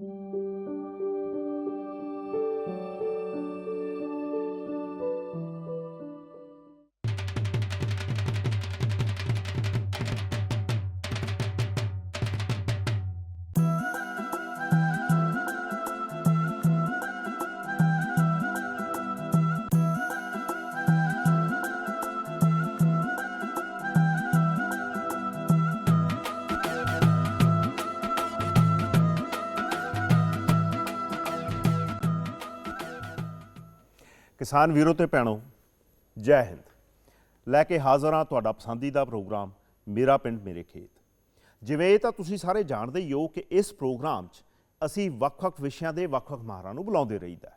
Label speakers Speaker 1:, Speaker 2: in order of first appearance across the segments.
Speaker 1: Música ਕਿਸਾਨ ਵੀਰੋ ਤੇ ਭੈਣੋ ਜੈ ਹਿੰਦ। ਲੈ ਕੇ ਹਾਜ਼ਰ ਹਾਂ ਤੁਹਾਡਾ ਪਸੰਦੀਦਾ ਪ੍ਰੋਗਰਾਮ ਮੇਰਾ ਪਿੰਡ ਮੇਰੇ ਖੇਤ। ਜਿਵੇਂ ਇਹ ਤਾਂ ਤੁਸੀਂ ਸਾਰੇ ਜਾਣਦੇ ਹੀ ਹੋ ਕਿ ਇਸ ਪ੍ਰੋਗਰਾਮ 'ਚ ਅਸੀਂ ਵੱਖ-ਵੱਖ ਵਿਸ਼ਿਆਂ ਦੇ ਵੱਖ-ਵੱਖ ਮਾਹਰਾਂ ਨੂੰ ਬੁਲਾਉਂਦੇ ਰਹੀਦਾ।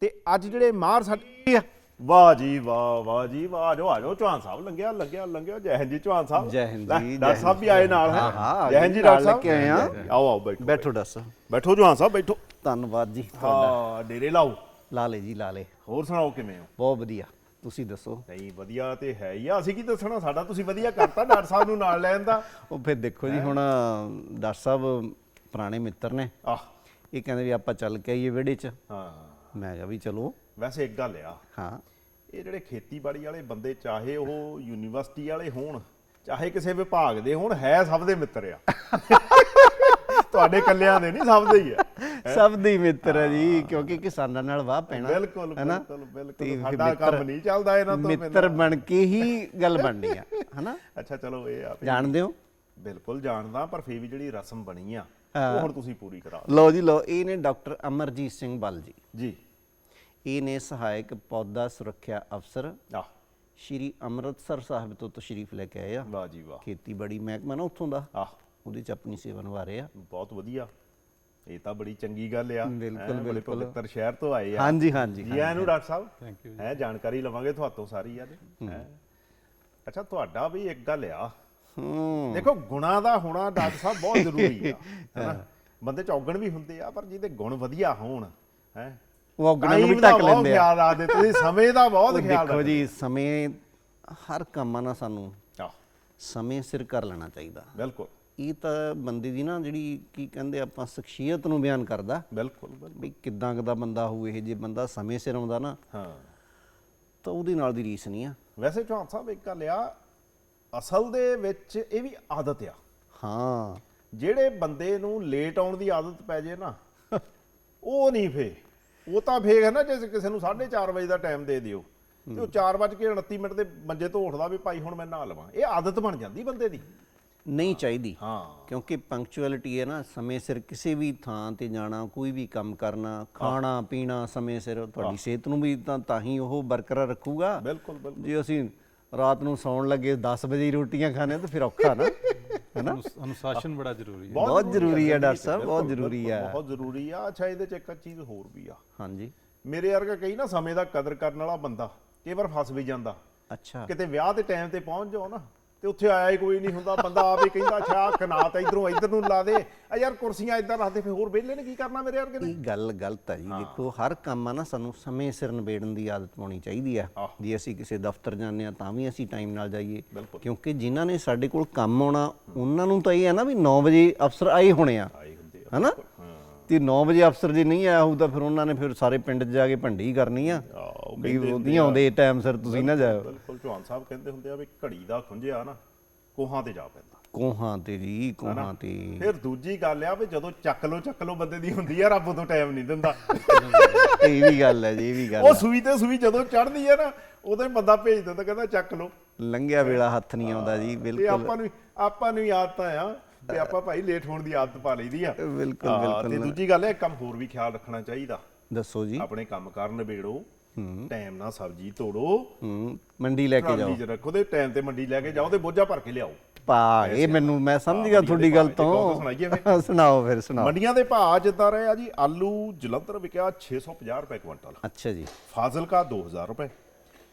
Speaker 1: ਤੇ ਅੱਜ ਜਿਹੜੇ ਮਾਹਰ ਸਾਡੇ ਵਾਹ ਜੀ ਵਾਹ ਵਾਹ ਜੀ ਵਾਹ ਆਜੋ ਆਜੋ ਚੌਹਾਨ ਸਾਹਿਬ ਲੰਘਿਆ ਲੰਘਿਆ ਲੰਘਿਆ ਜੈ ਹਿੰਦ ਜੀ ਚੌਹਾਨ ਸਾਹਿਬ।
Speaker 2: ਜੈ ਹਿੰਦ
Speaker 1: ਲੈ,
Speaker 2: ਜੀ,
Speaker 1: ਡਾਕਟਰ
Speaker 2: ਜੈ
Speaker 1: ਸਾਹਿਬ ਵੀ ਆਏ ਨਾਲ ਹੈ?
Speaker 2: ਹਾਂ, ਹਾਂ,
Speaker 1: ਜੈ ਹਿੰਦ ਜੀ
Speaker 2: ਨਾਲ
Speaker 1: ਡਾਕਟਰ
Speaker 2: ਲੈ
Speaker 1: ਸਾਹਿਬ।
Speaker 2: ਕੇ ਆਏ ਹਾਂ।
Speaker 1: ਆਓ ਆਓ ਬੈਠੋ
Speaker 2: ਬੈਠੋ ਦੱਸ
Speaker 1: ਬੈਠੋ ਚੌਹਾਨ ਸਾਹਿਬ ਬੈਠੋ।
Speaker 2: ਧੰਨਵਾਦ ਜੀ ਤੁਹਾਡਾ।
Speaker 1: ਹਾਂ ਡੇਰੇ ਲਾਓ।
Speaker 2: ਲਾਲੇ ਜੀ ਲਾਲੇ
Speaker 1: ਹੋਰ ਸੁਣਾਓ ਕਿਵੇਂ ਹੋ?
Speaker 2: ਬਹੁਤ ਵਧੀਆ। ਤੁਸੀਂ ਦੱਸੋ?
Speaker 1: ਨਹੀਂ ਵਧੀਆ ਤੇ ਹੈ ਹੀ ਆ। ਅਸੀਂ ਕੀ ਦੱਸਣਾ? ਸਾਡਾ ਤੁਸੀਂ ਵਧੀਆ ਕਰਤਾ ਡਾਕਟਰ ਸਾਹਿਬ ਨੂੰ ਨਾਲ ਲੈਣ ਦਾ।
Speaker 2: ਉਹ ਫਿਰ ਦੇਖੋ ਜੀ ਹੁਣ ਡਾਕਟਰ ਸਾਹਿਬ ਪੁਰਾਣੇ ਮਿੱਤਰ ਨੇ।
Speaker 1: ਆਹ।
Speaker 2: ਇਹ ਕਹਿੰਦੇ ਵੀ ਆਪਾਂ ਚੱਲ ਕੇ ਆਈਏ ਵਿਹੜੇ 'ਚ।
Speaker 1: ਹਾਂ।
Speaker 2: ਮੈਂ ਕਿਹਾ ਵੀ ਚਲੋ।
Speaker 1: ਵੈਸੇ ਇੱਕ ਗੱਲ ਆ।
Speaker 2: ਹਾਂ।
Speaker 1: ਇਹ ਜਿਹੜੇ ਖੇਤੀਬਾੜੀ ਵਾਲੇ ਬੰਦੇ ਚਾਹੇ ਉਹ ਯੂਨੀਵਰਸਿਟੀ ਵਾਲੇ ਹੋਣ ਚਾਹੇ ਕਿਸੇ ਵਿਭਾਗ ਦੇ ਹੋਣ ਹੈ ਸਭ ਦੇ ਮਿੱਤਰ ਆ। ਤੁਹਾਡੇ ਕੱਲਿਆਂ ਦੇ ਨਹੀਂ ਸਭ ਦੇ ਹੀ ਆ।
Speaker 2: ਸਭ ਦੇ ਮਿੱਤਰ ਹੈ ਜੀ ਕਿਉਂਕਿ ਕਿਸਾਨਾਂ ਨਾਲ ਵਾਹ ਪੈਣਾ
Speaker 1: ਬਿਲਕੁਲ? ਬਿਲਕੁਲ ਬਿਲਕੁਲ। ਸਾਡਾ ਕੰਮ ਨਹੀਂ ਚੱਲਦਾ ਇਹਨਾਂ ਤੋਂ
Speaker 2: ਮਿੱਤਰ ਬਣ ਕੇ ਹੀ ਗੱਲ ਬਣਨੀ ਆ ਹਨਾ?
Speaker 1: ਅੱਛਾ ਚਲੋ ਇਹ ਆ ਵੀ
Speaker 2: ਜਾਣਦੇ ਹੋ?
Speaker 1: ਬਿਲਕੁਲ ਜਾਣਦਾ ਪਰ ਫੇਰ ਵੀ ਜਿਹੜੀ ਰਸਮ ਬਣੀ ਆ। ਉਹ ਹੁਣ ਤੁਸੀਂ ਪੂਰੀ ਕਰਾ।
Speaker 2: ਲਓ ਜੀ ਲਓ ਇਹ ਨੇ ਡਾਕਟਰ ਅਮਰਜੀਤ ਸਿੰਘ ਬਲ ਜੀ।
Speaker 1: ਜੀ।
Speaker 2: ਇਹ ਨੇ ਸਹਾਇਕ ਪੌਦਾ ਸੁਰੱਖਿਆ ਅਫਸਰ
Speaker 1: ਆਹ।
Speaker 2: ਸ਼੍ਰੀ ਅੰਮ੍ਰਿਤਸਰ ਸਾਹਿਬ ਤੋਂ ਤਸ਼ਰੀਫ ਲੈ ਕੇ ਆਏ ਆ।
Speaker 1: ਵਾਹ ਜੀ ਵਾਹ।
Speaker 2: ਖੇਤੀਬਾੜੀ ਮਹਿਕਮਾ ਨਾ ਉੱਥੋਂ ਦਾ।
Speaker 1: ਆਹ।
Speaker 2: ਉਹਦੇ ਚ ਆਪਣੀ ਸੇਵਾ ਨਿਭਾ ਰਹੇ ਆ।
Speaker 1: ਬਹੁਤ ਵਧੀਆ। ਇਹ ਤਾਂ ਬੜੀ ਚੰਗੀ ਗੱਲ ਆ।
Speaker 2: ਬਿਲਕੁਲ, ਬਿਲਕੁਲ।
Speaker 1: ਪਵਿੱਤਰ ਸ਼ਹਿਰ ਤੋਂ ਆਏ ਆ।
Speaker 2: ਹਾਂਜੀ ਹਾਂਜੀ
Speaker 1: ਜੀ ਆਇਆਂ ਨੂੰ ਡਾਕਟਰ ਸਾਹਿਬ ਥੈਂਕ ਯੂ ਹੈ ਜਾਣਕਾਰੀ ਲਵਾਂਗੇ ਤੁਹਾਤੋਂ ਸਾਰੀ ਅੱਜ ਹੈਂ। ਅੱਛਾ ਤੁਹਾਡਾ ਵੀ ਇੱਕ ਗੱਲ ਆ।
Speaker 2: ਹੂੰ।
Speaker 1: ਦੇਖੋ ਗੁਣਾ ਦਾ ਹੋਣਾ ਡਾਕਟਰ ਸਾਹਿਬ ਬਹੁਤ ਜ਼ਰੂਰੀ ਆ ਹੈਨਾ ਬੰਦੇ ਚ ਔਗਣ ਵੀ ਹੁੰਦੇ ਆ ਪਰ ਜਿਹਦੇ ਗੁਣ ਵਧੀਆ ਹੋਣ ਹੈ।
Speaker 2: ਉਹ ਔਗਣਾਂ ਨੂੰ ਵੀ ਢੱਕ ਲੈਂਦੇ ਆ।
Speaker 1: ਖਿਆਲ ਰੱਖਦੇ ਤੁਸੀਂ ਸਮੇਂ ਦਾ ਬਹੁਤ ਖਿਆਲ
Speaker 2: ਦੇਖੋ
Speaker 1: ਰੱਖਦੇ
Speaker 2: ਜੀ ਸਮੇਂ ਹਰ ਕੰਮ ਆ ਨਾ ਸਾਨੂੰ।
Speaker 1: ਆਹ,
Speaker 2: ਸਮੇਂ ਸਿਰ ਕਰ ਲੈਣਾ ਚਾਹੀਦਾ।
Speaker 1: ਬਿਲਕੁਲ।
Speaker 2: ਇਹ ਤਾਂ ਬੰਦੇ ਦੀ ਨਾ ਜਿਹੜੀ ਕੀ ਕਹਿੰਦੇ ਆਪਾਂ ਸ਼ਖਸੀਅਤ ਨੂੰ ਬਿਆਨ ਕਰਦਾ।
Speaker 1: ਬਿਲਕੁਲ।
Speaker 2: ਵੀ ਕਿਦਾਂ ਦਾ ਬੰਦਾ ਹੋਊ ਇਹ ਜੇ ਬੰਦਾ ਸਮੇਂ ਸਿਰ ਆਉਂਦਾ ਨਾ
Speaker 1: ਹਾਂ।
Speaker 2: ਤਾਂ ਉਹਦੇ ਨਾਲ ਦੀ ਰੀਸ ਨਹੀਂ ਆ।
Speaker 1: ਵੈਸੇ ਚੌਹਾਨ ਸਾਹਿਬ ਇੱਕ ਗੱਲ ਆ ਅਸਲ ਦੇ ਵਿੱਚ ਇਹ ਵੀ ਆਦਤ ਆ।
Speaker 2: ਹਾਂ।
Speaker 1: ਜਿਹੜੇ ਬੰਦੇ ਨੂੰ ਲੇਟ ਆਉਣ ਦੀ ਆਦਤ ਪੈ ਜੇ ਨਾ ਉਹ ਨਹੀਂ ਫੇ। ਉਹ ਤਾਂ ਫੇਕ ਹੈ ਨਾ ਜੇ ਕਿਸੇ ਨੂੰ 4:30 ਵਜੇ ਦਾ ਟਾਈਮ ਦੇ ਦਿਓ ਤੇ ਉਹ 4:29 ਮਿੰਟ ਦੇ ਮੰਜੇ ਤੋਂ ਉੱਠਦਾ ਵੀ ਭਾਈ ਹੁਣ ਮੈਂ ਨਹਾ ਲਵਾਂ। ਇਹ ਆਦਤ ਬਣ ਜਾਂਦੀ ਬੰਦੇ ਦੀ।
Speaker 2: ਨਹੀਂ ਚਾਹੀਦੀ।
Speaker 1: ਹਾਂ।
Speaker 2: ਕਿਉਂਕਿ ਪੰਕਚੁਅਲਿਟੀ ਹੈ ਨਾ ਸਮੇਂ ਸਿਰ ਕਿਸੇ ਵੀ ਥਾਂ ਤੇ ਜਾਣਾ ਕੋਈ ਵੀ ਕੰਮ ਕਰਨਾ ਖਾਣਾ ਪੀਣਾ ਸਮੇਂ ਸਿਰ ਤੁਹਾਡੀ ਸਿਹਤ ਨੂੰ ਵੀ ਤਾਂ ਤਾਂ ਹੀ ਉਹ ਬਰਕਰਾਰ ਰੱਖੂਗਾ।
Speaker 1: ਬਿਲਕੁਲ ਬਿਲਕੁਲ।
Speaker 2: ਜੇ ਅਸੀਂ ਰਾਤ ਨੂੰ ਸੌਣ ਲੱਗੇ 10 ਵਜੇ ਰੋਟੀਆਂ ਖਾਣੇ ਤਾਂ ਫਿਰ ਔਖਾ ਨਾ ਹੈਨਾ
Speaker 3: ਅਨੁਸ- ਅਨੁਸ਼ਾਸਨ ਬੜਾ ਜ਼ਰੂਰੀ ਹੈ।
Speaker 2: ਬਹੁਤ ਜ਼ਰੂਰੀ ਹੈ ਡਾਕਟਰ ਸਾਹਿਬ ਬਹੁਤ ਜ਼ਰੂਰੀ ਹੈ।
Speaker 1: ਬਹੁਤ ਜ਼ਰੂਰੀ ਆ ਅੱਛਾ ਇਹਦੇ ਚ ਇੱਕ ਚੀਜ਼ ਹੋਰ ਵੀ ਆ।
Speaker 2: ਹਾਂਜੀ।
Speaker 1: ਮੇਰੇ ਵਰਗਾ ਕਈ ਨਾ ਸਮੇਂ ਦਾ ਕਦਰ ਕਰਨ ਵਾਲਾ ਬੰਦਾ ਕਈ ਵਾਰ ਫਸ ਵੀ ਜਾਂਦਾ।
Speaker 2: ਅੱਛਾ।
Speaker 1: ਕਿਤੇ ਵਿਆਹ ਦੇ ਟਾਈਮ ਤੇ ਪਹੁੰਚ ਜਾਓ ਨਾ ਤੇ ਉੱਥੇ ਆਇਆ ਹੀ ਕੋਈ ਨਹੀਂ ਹੁੰਦਾ ਬੰਦਾ ਆਪ ਹੀ ਕਹਿੰਦਾ ਅੱਛਾ ਕਨਾਤ ਇਧਰੋਂ ਇਧਰ ਨੂੰ ਲਾ ਦੇ। ਆ ਯਾਰ ਕੁਰਸੀਆਂ ਇਧਰ ਰੱਖ ਦੇ ਫਿਰ ਹੋਰ ਵਿਹਲੇ ਨੇ ਕੀ ਕਰਨਾ ਮੇਰੇ ਵਰਗੇ ਨੇ?
Speaker 2: ਇਹ ਗੱਲ ਗਲਤ ਹੈ ਜੀ। ਦੇਖੋ ਹਰ ਕੰਮ ਆ ਨਾ ਸਾਨੂੰ ਸਮੇਂ ਸਿਰ ਨਿਬੇੜਨ ਦੀ ਆਦਤ ਪਾਉਣੀ ਚਾਹੀਦੀ ਆ। ਜੇ ਅਸੀਂ ਕਿਸੇ ਦਫ਼ਤਰ ਜਾਂਦੇ ਆ ਤਾਂ ਵੀ ਅਸੀਂ ਟਾਈਮ ਨਾਲ ਜਾਈਏ। ਕਿਉਂਕਿ ਜਿਨ੍ਹਾਂ ਨੇ ਸਾਡੇ ਕੋਲ ਕੰਮ ਆਉਣਾ ਉਹਨਾਂ ਨੂੰ ਤਾਂ ਇਹ ਹੈ ਨਾ ਵੀ 9 ਵਜੇ ਅਫਸਰ ਆਏ ਹੋਣੇ ਆ। ਹਨਾ? ਤੇ 9 ਵਜੇ ਅਫਸਰ ਜੇ ਨਹੀਂ ਆਇਆ ਹੋਊ ਤਾਂ ਫਿਰ ਉਹਨਾਂ ਨੇ ਫਿਰ ਸਾਰੇ ਪਿੰਡ 'ਚ ਜਾ ਕੇ ਭੰਡੀ ਕਰਨੀ ਆ।
Speaker 1: ਉਹ
Speaker 2: ਵੀ ਉਹਦੀਆਂ ਆਉਂਦੇ ਟਾਈਮ ਸਿਰ ਤੁਸੀਂ ਨਾ ਜਾਓ
Speaker 1: ਬਿਲਕੁਲ ਚੌਹਾਨ ਸਾਹਿਬ ਕਹਿੰਦੇ ਹੁੰਦੇ ਆ ਵੀ ਘੜੀ ਦਾ ਖੁੰਝਿਆ ਨਾ ਕੋਹਾਂ ਤੇ ਜਾ ਪੈਂਦਾ।
Speaker 2: ਕੋਹਾਂ ਤੇ ਜੀ ਕੋਹਾਂ ਤੇ।
Speaker 1: ਫਿਰ ਦੂਜੀ ਗੱਲ ਆ ਵੀ ਜਦੋਂ ਚੱਕ ਲੋ ਚੱਕ ਲੋ ਬੰਦੇ ਦੀ ਹੁੰਦੀ ਆ ਰੱਬ ਉਦੋਂ ਟਾਈਮ ਨਹੀਂ ਦਿੰਦਾ।
Speaker 2: ਇਹ ਵੀ ਗੱਲ ਹੈ ਜੀ ਇਹ ਵੀ ਗੱਲ
Speaker 1: ਉਹ
Speaker 2: ਹੈ
Speaker 1: ਸੂਈ ਤੇ ਸੂਈ ਜਦੋਂ ਚੜਦੀ ਆ ਨਾ ਉਦੋਂ ਹੀ ਬੰਦਾ ਭੇਜ ਦਿੰਦਾ ਕਹਿੰਦਾ ਚੱਕ ਲੋ।
Speaker 2: ਲੰਘਿਆ ਵੇਲਾ ਹੱਥ ਨਹੀਂ ਆਉਂਦਾ ਜੀ
Speaker 1: ਤੇ
Speaker 2: ਬਿਲਕੁਲ।
Speaker 1: ਆਪਾਂ ਨੂੰ ਆਪਾਂ ਨੂੰ ਹੀ ਆਦਤਾਂ ਆ। ਤੇ ਆਪਾਂ ਭਾਈ ਲੇਟ ਹੋਣ ਦੀ ਆਦਤ ਪਾ ਲਈਦੀ ਆ।
Speaker 2: ਬਿਲਕੁਲ, ਬਿਲਕੁਲ।
Speaker 1: ਤੇ ਦੂਜੀ ਗੱਲ ਹੈ ਕੰਮ ਹੋਰ ਵੀ ਖਿਆਲ ਰੱਖਣਾ ਚਾਹੀਦਾ।
Speaker 2: ਦੱਸੋ ਜੀ।
Speaker 1: ਆਪਣੇ ਕੰਮ ਕਰਨ ਨਿਬੇੜੋ ਟਾਈਮ ਨਾਲ ਸਬਜ਼ੀ ਤੋੜੋ।
Speaker 2: ਹੂੰ ਮੰਡੀ ਲੈ ਕੇ ਜਾਓ।
Speaker 1: 'ਚ ਰੱਖੋ ਤੇ ਟਾਈਮ ਤੇ ਮੰਡੀ ਲੈ ਕੇ ਜਾਓ ਤੇ ਬੋਝਾ ਭਰ ਕੇ ਲਿਆਓ।
Speaker 2: ਪਾ ਇਹ ਮੈਨੂੰ ਮੈਂ ਸਮਝ ਗਿਆ ਤੁਹਾਡੀ ਗੱਲ ਤੋਂ। ਸੁਣਾਓ ਫਿਰ ਸੁਣਾਓ।
Speaker 1: ਮੰਡੀਆਂ ਦੇ ਭਾਅ ਜਿੱਦਾਂ ਰਹੇ ਆ ਜੀ ਆਲੂ ਜਲੰਧਰ ਵਿਕਿਆ 650 ਰੁਪਏ ਕੁਇੰਟਲ।
Speaker 2: ਅੱਛਾ ਜੀ।
Speaker 1: ਫਾਜ਼ਿਲਕਾ 2000 ਰੁਪਏ।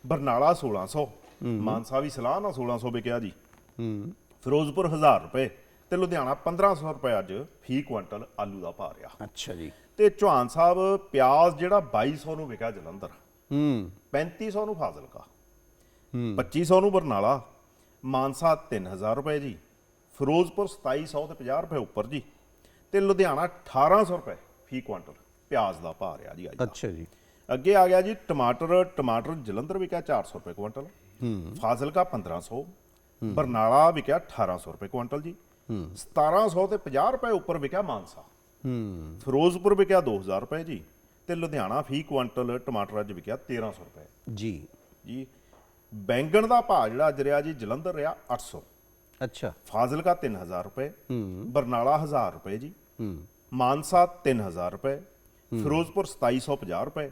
Speaker 1: ਬਰਨਾਲਾ 1600 ਮਾਨਸਾ ਵੀ ਸਲਾਹ ਨਾਲ 1600 ਵਿਕਿਆ ਜੀ।
Speaker 2: ਹੂੰ।
Speaker 1: ਫਿਰੋਜ਼ਪੁਰ 1000 ਰੁਪਏ। ਤੇ ਲੁਧਿਆਣਾ 1500 ਰੁਪਏ ਅੱਜ ਫੀ ਕੁਇੰਟਲ ਆਲੂ ਦਾ ਭਾਅ ਰਿਹਾ।
Speaker 2: ਅੱਛਾ ਜੀ।
Speaker 1: ਤੇ ਚੌਹਾਨ ਸਾਹਿਬ ਪਿਆਜ਼ ਜਿਹੜਾ 2200 ਨੂੰ ਵਿਕਿਆ ਜਲੰਧਰ
Speaker 2: ਹੂੰ।
Speaker 1: 3500 ਨੂੰ ਫਾਜ਼ਿਲਕਾ
Speaker 2: ਹੂੰ।
Speaker 1: 2500 ਨੂੰ ਬਰਨਾਲਾ ਮਾਨਸਾ 3000 ਰੁਪਏ ਜੀ ਫਿਰੋਜ਼ਪੁਰ 2700 ਤੇ 50 ਰੁਪਏ ਉੱਪਰ ਜੀ ਤੇ ਲੁਧਿਆਣਾ 1800 ਰੁਪਏ ਫੀ ਕੁਆਂਟਲ ਪਿਆਜ਼ ਦਾ ਭਾਅ ਰਿਹਾ ਜੀ ਅੱਜ।
Speaker 2: ਅੱਛਾ ਜੀ।
Speaker 1: ਅੱਗੇ ਆ ਗਿਆ ਜੀ ਟਮਾਟਰ ਟਮਾਟਰ ਜਲੰਧਰ ਵਿਕਿਆ 400 ਰੁਪਏ ਕੁਇੰਟਲ ਫਾਜ਼ਿਲਕਾ 1500 ਬਰਨਾਲਾ ਵਿਕਿਆ 1800 ਰੁਪਏ ਕੁਇੰਟਲ ਜੀ 1700 ਤੇ 50 ਰੁਪਏ ਉੱਪਰ ਵਿਕਿਆ ਮਾਨਸਾ।
Speaker 2: ਹੂੰ।
Speaker 1: ਫਿਰੋਜ਼ਪੁਰ ਵਿਕਿਆ 2000 ਰੁਪਏ ਜੀ ਤੇ ਲੁਧਿਆਣਾ ਫੀ ਕੁਇੰਟਲ ਟਮਾਟਰ ਅੱਜ ਵਿਕਿਆ 1300 ਰੁਪਏ।
Speaker 2: ਜੀ।
Speaker 1: ਜੀ ਬੈਂਗਣ ਦਾ ਭਾਅ ਜਿਹੜਾ ਅੱਜ ਰਿਹਾ ਜੀ ਜਲੰਧਰ ਰਿਹਾ 800
Speaker 2: ਅੱਛਾ।
Speaker 1: ਫਾਜ਼ਿਲਕਾ 3000 ਰੁਪਏ। ਬਰਨਾਲਾ 1000 ਰੁਪਏ ਜੀ।
Speaker 2: ਹੂੰ।
Speaker 1: ਮਾਨਸਾ 3000 ਰੁਪਏ। ਫਿਰੋਜ਼ਪੁਰ 2750 ਰੁਪਏ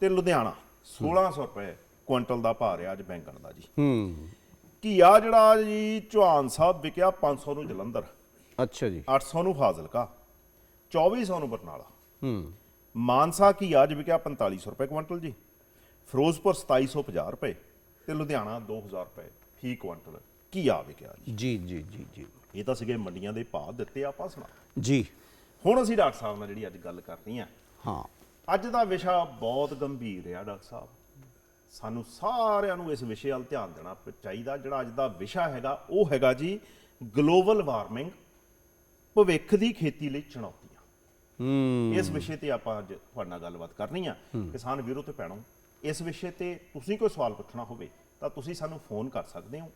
Speaker 1: ਤੇ ਲੁਧਿਆਣਾ 1600 ਰੁਪਏ ਕੁਇੰਟਲ ਦਾ ਭਾਅ ਰਿਹਾ ਅੱਜ ਬੈਂਗਣ ਦਾ ਜੀ।
Speaker 2: ਹੂੰ।
Speaker 1: ਘੀਆ ਜਿਹੜਾ ਜੀ ਚੌਹਾਨ ਸਾਹਿਬ ਵਿਕਿਆ 500 ਨੂੰ ਜਲੰਧਰ।
Speaker 2: ਅੱਛਾ ਜੀ।
Speaker 1: 800 ਨੂੰ ਫਾਜ਼ਿਲਕਾ 2400 ਨੂੰ ਬਰਨਾਲਾ।
Speaker 2: ਹੂੰ।
Speaker 1: ਮਾਨਸਾ ਘੀਆ ਅੱਜ ਵਿਕਿਆ 4500 ਰੁਪਏ ਕੁਇੰਟਲ ਜੀ। ਫਿਰੋਜ਼ਪੁਰ 2750 ਰੁਪਏ ਤੇ ਲੁਧਿਆਣਾ 2000 ਰੁਪਏ ਫੀ ਕੁਇੰਟਲ ਘੀਆ ਵਿਕਿਆ ਜੀ।
Speaker 2: ਜੀ ਜੀ ਜੀ
Speaker 1: ਇਹ ਤਾਂ ਸੀਗੇ ਮੰਡੀਆਂ ਦੇ ਭਾਅ ਦਿੱਤੇ ਆਪਾਂ ਸੁਣਾ।
Speaker 2: ਜੀ।
Speaker 1: ਹੁਣ ਅਸੀਂ ਡਾਕਟਰ ਸਾਹਿਬ ਨਾਲ ਜਿਹੜੀ ਅੱਜ ਗੱਲ ਕਰਨੀ ਆ।
Speaker 2: ਹਾਂ।
Speaker 1: ਅੱਜ ਦਾ ਵਿਸ਼ਾ ਬਹੁਤ ਗੰਭੀਰ ਹੈ ਡਾਕਟਰ ਸਾਹਿਬ। ਸਾਨੂੰ ਸਾਰਿਆਂ ਨੂੰ ਇਸ ਵਿਸ਼ੇ ਵੱਲ ਧਿਆਨ ਦੇਣਾ ਚਾਹੀਦਾ। ਜਿਹੜਾ ਅੱਜ ਦਾ ਵਿਸ਼ਾ ਹੈਗਾ ਉਹ ਹੈਗਾ ਜੀ ਗਲੋਬਲ ਵਾਰਮਿੰਗ ਭਵਿੱਖ ਦੀ ਖੇਤੀ ਲਈ ਚੁਣੌਤੀਆਂ।
Speaker 2: ਹੂੰ।
Speaker 1: ਇਸ ਵਿਸ਼ੇ ਤੇ ਆਪਾਂ ਅੱਜ ਤੁਹਾਡੇ ਨਾਲ ਗੱਲਬਾਤ ਕਰਨੀ ਆ। ਕਿਸਾਨ ਵੀਰੋ ਤੇ ਭੈਣੋ ਇਸ ਵਿਸ਼ੇ ਤੇ ਤੁਸੀਂ ਕੋਈ ਸਵਾਲ ਪੁੱਛਣਾ ਹੋਵੇ ਤਾਂ ਤੁਸੀਂ ਸਾਨੂੰ ਫੋਨ ਕਰ ਸਕਦੇ ਹੋ।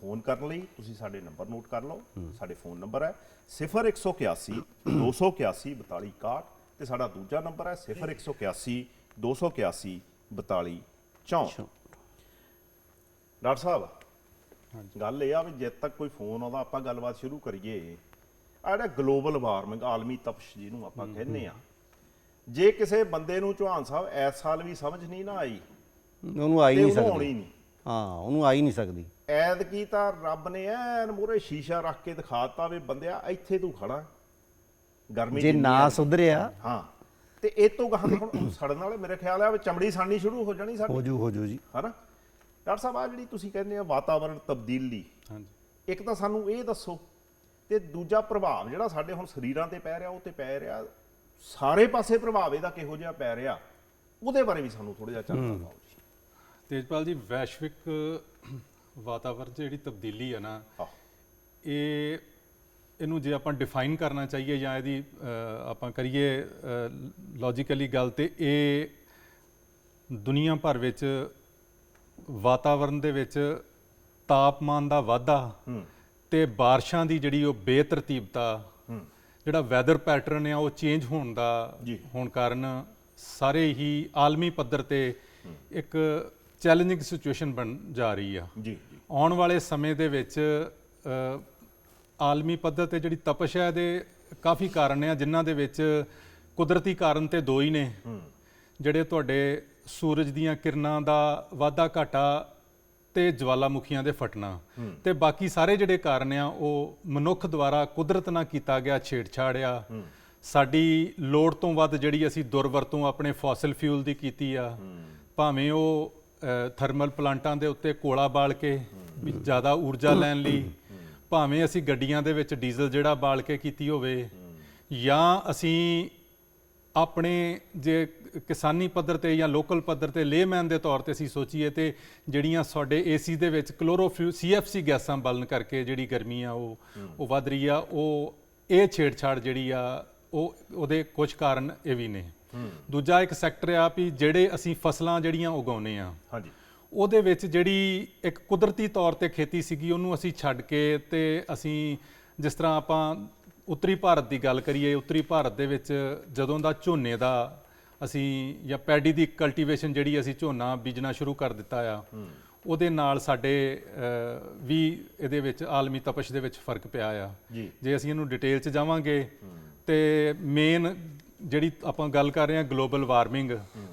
Speaker 1: ਫੋਨ ਕਰਨ ਲਈ ਤੁਸੀਂ ਸਾਡੇ ਨੰਬਰ ਨੋਟ ਕਰ ਲਓ। ਸਾਡੇ ਫੋਨ ਨੰਬਰ ਹੈ 0181 281 4261 ਤੇ ਸਾਡਾ ਦੂਜਾ ਨੰਬਰ ਹੈ 0181 281 4264 ਡਾਕਟਰ ਸਾਹਿਬ ਗੱਲ ਇਹ ਆ ਵੀ ਜਦ ਤੱਕ ਕੋਈ ਫੋਨ ਆਉਂਦਾ ਆਪਾਂ ਗੱਲਬਾਤ ਸ਼ੁਰੂ ਕਰੀਏ। ਆ ਜਿਹੜਾ ਗਲੋਬਲ ਵਾਰਮਿੰਗ ਆਲਮੀ ਤਪਸ਼ ਜਿਹਨੂੰ ਆਪਾਂ ਕਹਿੰਦੇ ਆ ਜੇ ਕਿਸੇ ਬੰਦੇ ਨੂੰ ਚੌਹਾਨ ਸਾਹਿਬ ਐਸ ਸਾਲ ਵੀ ਸਮਝ ਨਹੀਂ ਨਾ ਆਈ
Speaker 2: ਉਹਨੂੰ ਆ ਹੀ
Speaker 1: ਤੇ
Speaker 2: ਨਹੀਂ ਸਕਦੀ। ਹਾਂ ਉਹਨੂੰ ਆ ਹੀ ਨਹੀਂ ਸਕਦੀ।
Speaker 1: ਐਦ ਕੀ ਤਾਂ ਰੱਬ ਨੇ ਐਨ ਮੂਹਰੇ ਸ਼ੀਸ਼ਾ ਰੱਖ ਕੇ ਦਿਖਾਤਾ ਵੀ ਬੰਦਿਆ ਇੱਥੇ ਤੂੰ ਖੜਾ ਗਰਮੀ
Speaker 2: ਜੇ ਨਾ ਸੁਧਰਿਆ
Speaker 1: ਹਾਂ। ਤੇ ਇਹ ਤੋਂ ਗਾਹਾਂ ਹੁਣ ਸੜਨ ਵਾਲੇ ਮੇਰੇ ਖਿਆਲ ਆ ਵੀ ਚਮੜੀ ਸੜਨੀ ਸ਼ੁਰੂ ਹੋ ਜਾਣੀ ਸਾਡੀ।
Speaker 2: ਹੋ ਜੂ ਹੋ ਜੂ। ਜੀ
Speaker 1: ਹਨਾ? ਡਾਕਟਰ ਸਾਹਿਬ ਆ ਜਿਹੜੀ ਤੁਸੀਂ ਕਹਿੰਦੇ ਆ ਵਾਤਾਵਰਣ ਤਬਦੀਲੀ
Speaker 3: ਹਾਂਜੀ।
Speaker 1: ਇੱਕ ਤਾਂ ਸਾਨੂੰ ਇਹ ਦੱਸੋ ਤੇ ਦੂਜਾ ਪ੍ਰਭਾਵ ਜਿਹੜਾ ਸਾਡੇ ਹੁਣ ਸਰੀਰਾਂ ਤੇ ਪੈ ਰਿਹਾ ਉਹ ਤੇ ਪੈ ਰਿਹਾ ਸਾਰੇ ਪਾਸੇ ਪ੍ਰਭਾਵ ਇਹਦਾ ਕਿਹੋ ਜਿਹਾ ਪੈ ਰਿਹਾ ਉਹਦੇ ਬਾਰੇ ਵੀ ਸਾਨੂੰ ਥੋੜਾ ਜਿਹਾ ਚਾਨਣਾ ਪਾਓ ਜੀ।
Speaker 3: ਤੇਜਪਾਲ ਜੀ ਵੈਸ਼ਵਿਕ ਵਾਤਾਵਰਣ 'ਚ ਜਿਹੜੀ ਤਬਦੀਲੀ ਹੈ ਨਾ ਇਹ ਇਹਨੂੰ ਜੇ ਆਪਾਂ ਡਿਫਾਈਨ ਕਰਨਾ ਚਾਹੀਏ ਜਾਂ ਇਹਦੀ ਆਪਾਂ ਕਰੀਏ ਲੌਜੀਕਲੀ ਗੱਲ ਤੇ ਇਹ ਦੁਨੀਆ ਭਰ ਵਿੱਚ ਵਾਤਾਵਰਣ ਦੇ ਵਿੱਚ ਤਾਪਮਾਨ ਦਾ ਵਾਧਾ ਤੇ ਬਾਰਿਸ਼ਾਂ ਦੀ ਜਿਹੜੀ ਉਹ ਬੇਤਰਤੀਬਤਾ ਜਿਹੜਾ ਵੈਦਰ ਪੈਟਰਨ ਆ ਉਹ ਚੇਂਜ ਹੋਣ ਦਾ। ਹੋਣ ਕਾਰਨ ਸਾਰੇ ਹੀ ਆਲਮੀ ਪੱਧਰ ਤੇ ਇੱਕ ਚੈਲੰਜਿੰਗ ਸਿਚੁਏਸ਼ਨ ਬਣ ਜਾ ਰਹੀ ਆ।
Speaker 1: ਜੀ
Speaker 3: ਆਉਣ ਵਾਲੇ ਸਮੇਂ ਦੇ ਵਿੱਚ ਆਲਮੀ ਪੱਧਰ ਤੇ ਜਿਹੜੀ ਤਪਸ਼ ਹੈ ਇਹਦੇ ਕਾਫੀ ਕਾਰਨ ਆ ਜਿਨ੍ਹਾਂ ਦੇ ਵਿੱਚ ਕੁਦਰਤੀ ਕਾਰਨ ਤੇ ਦੋ ਹੀ ਨੇ। ਜਿਹੜੇ ਤੁਹਾਡੇ ਸੂਰਜ ਦੀਆਂ ਕਿਰਨਾਂ ਦਾ ਵਾਧਾ ਘਾਟਾ ਤੇ ਜਵਾਲਾਮੁਖੀਆਂ ਦੇ ਫਟਣਾ। ਤੇ ਬਾਕੀ ਸਾਰੇ ਜਿਹੜੇ ਕਾਰਨ ਆ ਉਹ ਮਨੁੱਖ ਦੁਆਰਾ ਕੁਦਰਤ ਨਾਲ ਕੀਤਾ ਗਿਆ ਛੇੜਛਾੜ ਆ। ਸਾਡੀ ਲੋੜ ਤੋਂ ਵੱਧ ਜਿਹੜੀ ਅਸੀਂ ਦੁਰਵਰਤੋਂ ਆਪਣੇ ਫੋਸਲ ਫਿਊਲ ਦੀ ਕੀਤੀ ਆ ਭਾਵੇਂ ਉਹ ਥਰਮਲ ਪਲਾਂਟਾਂ ਦੇ ਉੱਤੇ ਕੋਲਾ ਬਾਲ ਕੇ ਵੀ ਜ਼ਿਆਦਾ ਊਰਜਾ ਲੈਣ ਲਈ ਭਾਵੇਂ ਅਸੀਂ ਗੱਡੀਆਂ ਦੇ ਵਿੱਚ ਡੀਜ਼ਲ ਜਿਹੜਾ ਬਾਲ ਕੇ ਕੀਤੀ ਹੋਵੇ ਜਾਂ ਅਸੀਂ ਆਪਣੇ ਜੇ ਕਿਸਾਨੀ ਪੱਧਰ ਤੇ ਜਾਂ ਲੋਕਲ ਪੱਧਰ ਤੇ ਲੇਮੈਨ ਦੇ ਤੌਰ ਤੇ ਅਸੀਂ ਸੋਚੀਏ ਤੇ ਜਿਹੜੀਆਂ ਸਾਡੇ ਏਸੀ ਦੇ ਵਿੱਚ ਕਲੋਰੋਫਿਊ ਸੀਐਫਸੀ ਗੈਸਾਂ ਬਲਨ ਕਰਕੇ ਜਿਹੜੀ ਗਰਮੀ ਆ ਉਹ ਉਹ ਵੱਧ ਰਹੀ ਆ ਉਹ ਇਹ ਛੇੜਛਾੜ ਜਿਹੜੀ ਆ ਉਹ ਉਹਦੇ ਕੁਝ ਕਾਰਨ ਇਹ ਵੀ ਨੇ। ਦੂਜਾ ਇੱਕ ਸੈਕਟਰ ਆ ਵੀ ਜਿਹੜੇ ਅਸੀਂ ਫਸਲਾਂ ਜਿਹੜੀਆਂ ਉਗਾਉਨੇ ਆ
Speaker 1: ਹਾਂਜੀ।
Speaker 3: ਉਹਦੇ ਵਿੱਚ ਜਿਹੜੀ ਇੱਕ ਕੁਦਰਤੀ ਤੌਰ ਤੇ ਖੇਤੀ ਸੀਗੀ ਉਹਨੂੰ ਅਸੀਂ ਛੱਡ ਕੇ ਤੇ ਅਸੀਂ ਜਿਸ ਤਰ੍ਹਾਂ ਆਪਾਂ ਉੱਤਰੀ ਭਾਰਤ ਦੀ ਗੱਲ ਕਰੀਏ ਉੱਤਰੀ ਭਾਰਤ ਦੇ ਵਿੱਚ ਜਦੋਂ ਦਾ ਝੋਨੇ ਦਾ ਅਸੀਂ ਜਾਂ ਪੈਡੀ ਦੀ ਕਲਟੀਵੇਸ਼ਨ ਜਿਹੜੀ ਅਸੀਂ ਝੋਨਾ ਬੀਜਣਾ ਸ਼ੁਰੂ ਕਰ ਦਿੱਤਾ ਆ ਉਹਦੇ ਨਾਲ ਸਾਡੇ ਵੀ ਇਹਦੇ ਵਿੱਚ ਆਲਮੀ ਤਪਸ਼ ਦੇ ਵਿੱਚ ਫ਼ਰਕ ਪਿਆ ਆ।
Speaker 1: ਜੀ।
Speaker 3: ਅਸੀਂ ਇਹਨੂੰ ਡਿਟੇਲ 'ਚ ਜਾਵਾਂਗੇ ਤੇ ਮੇਨ ਜਿਹੜੀ ਆਪਾਂ ਗੱਲ ਕਰ ਰਹੇ ਹਾਂ ਗਲੋਬਲ ਵਾਰਮਿੰਗ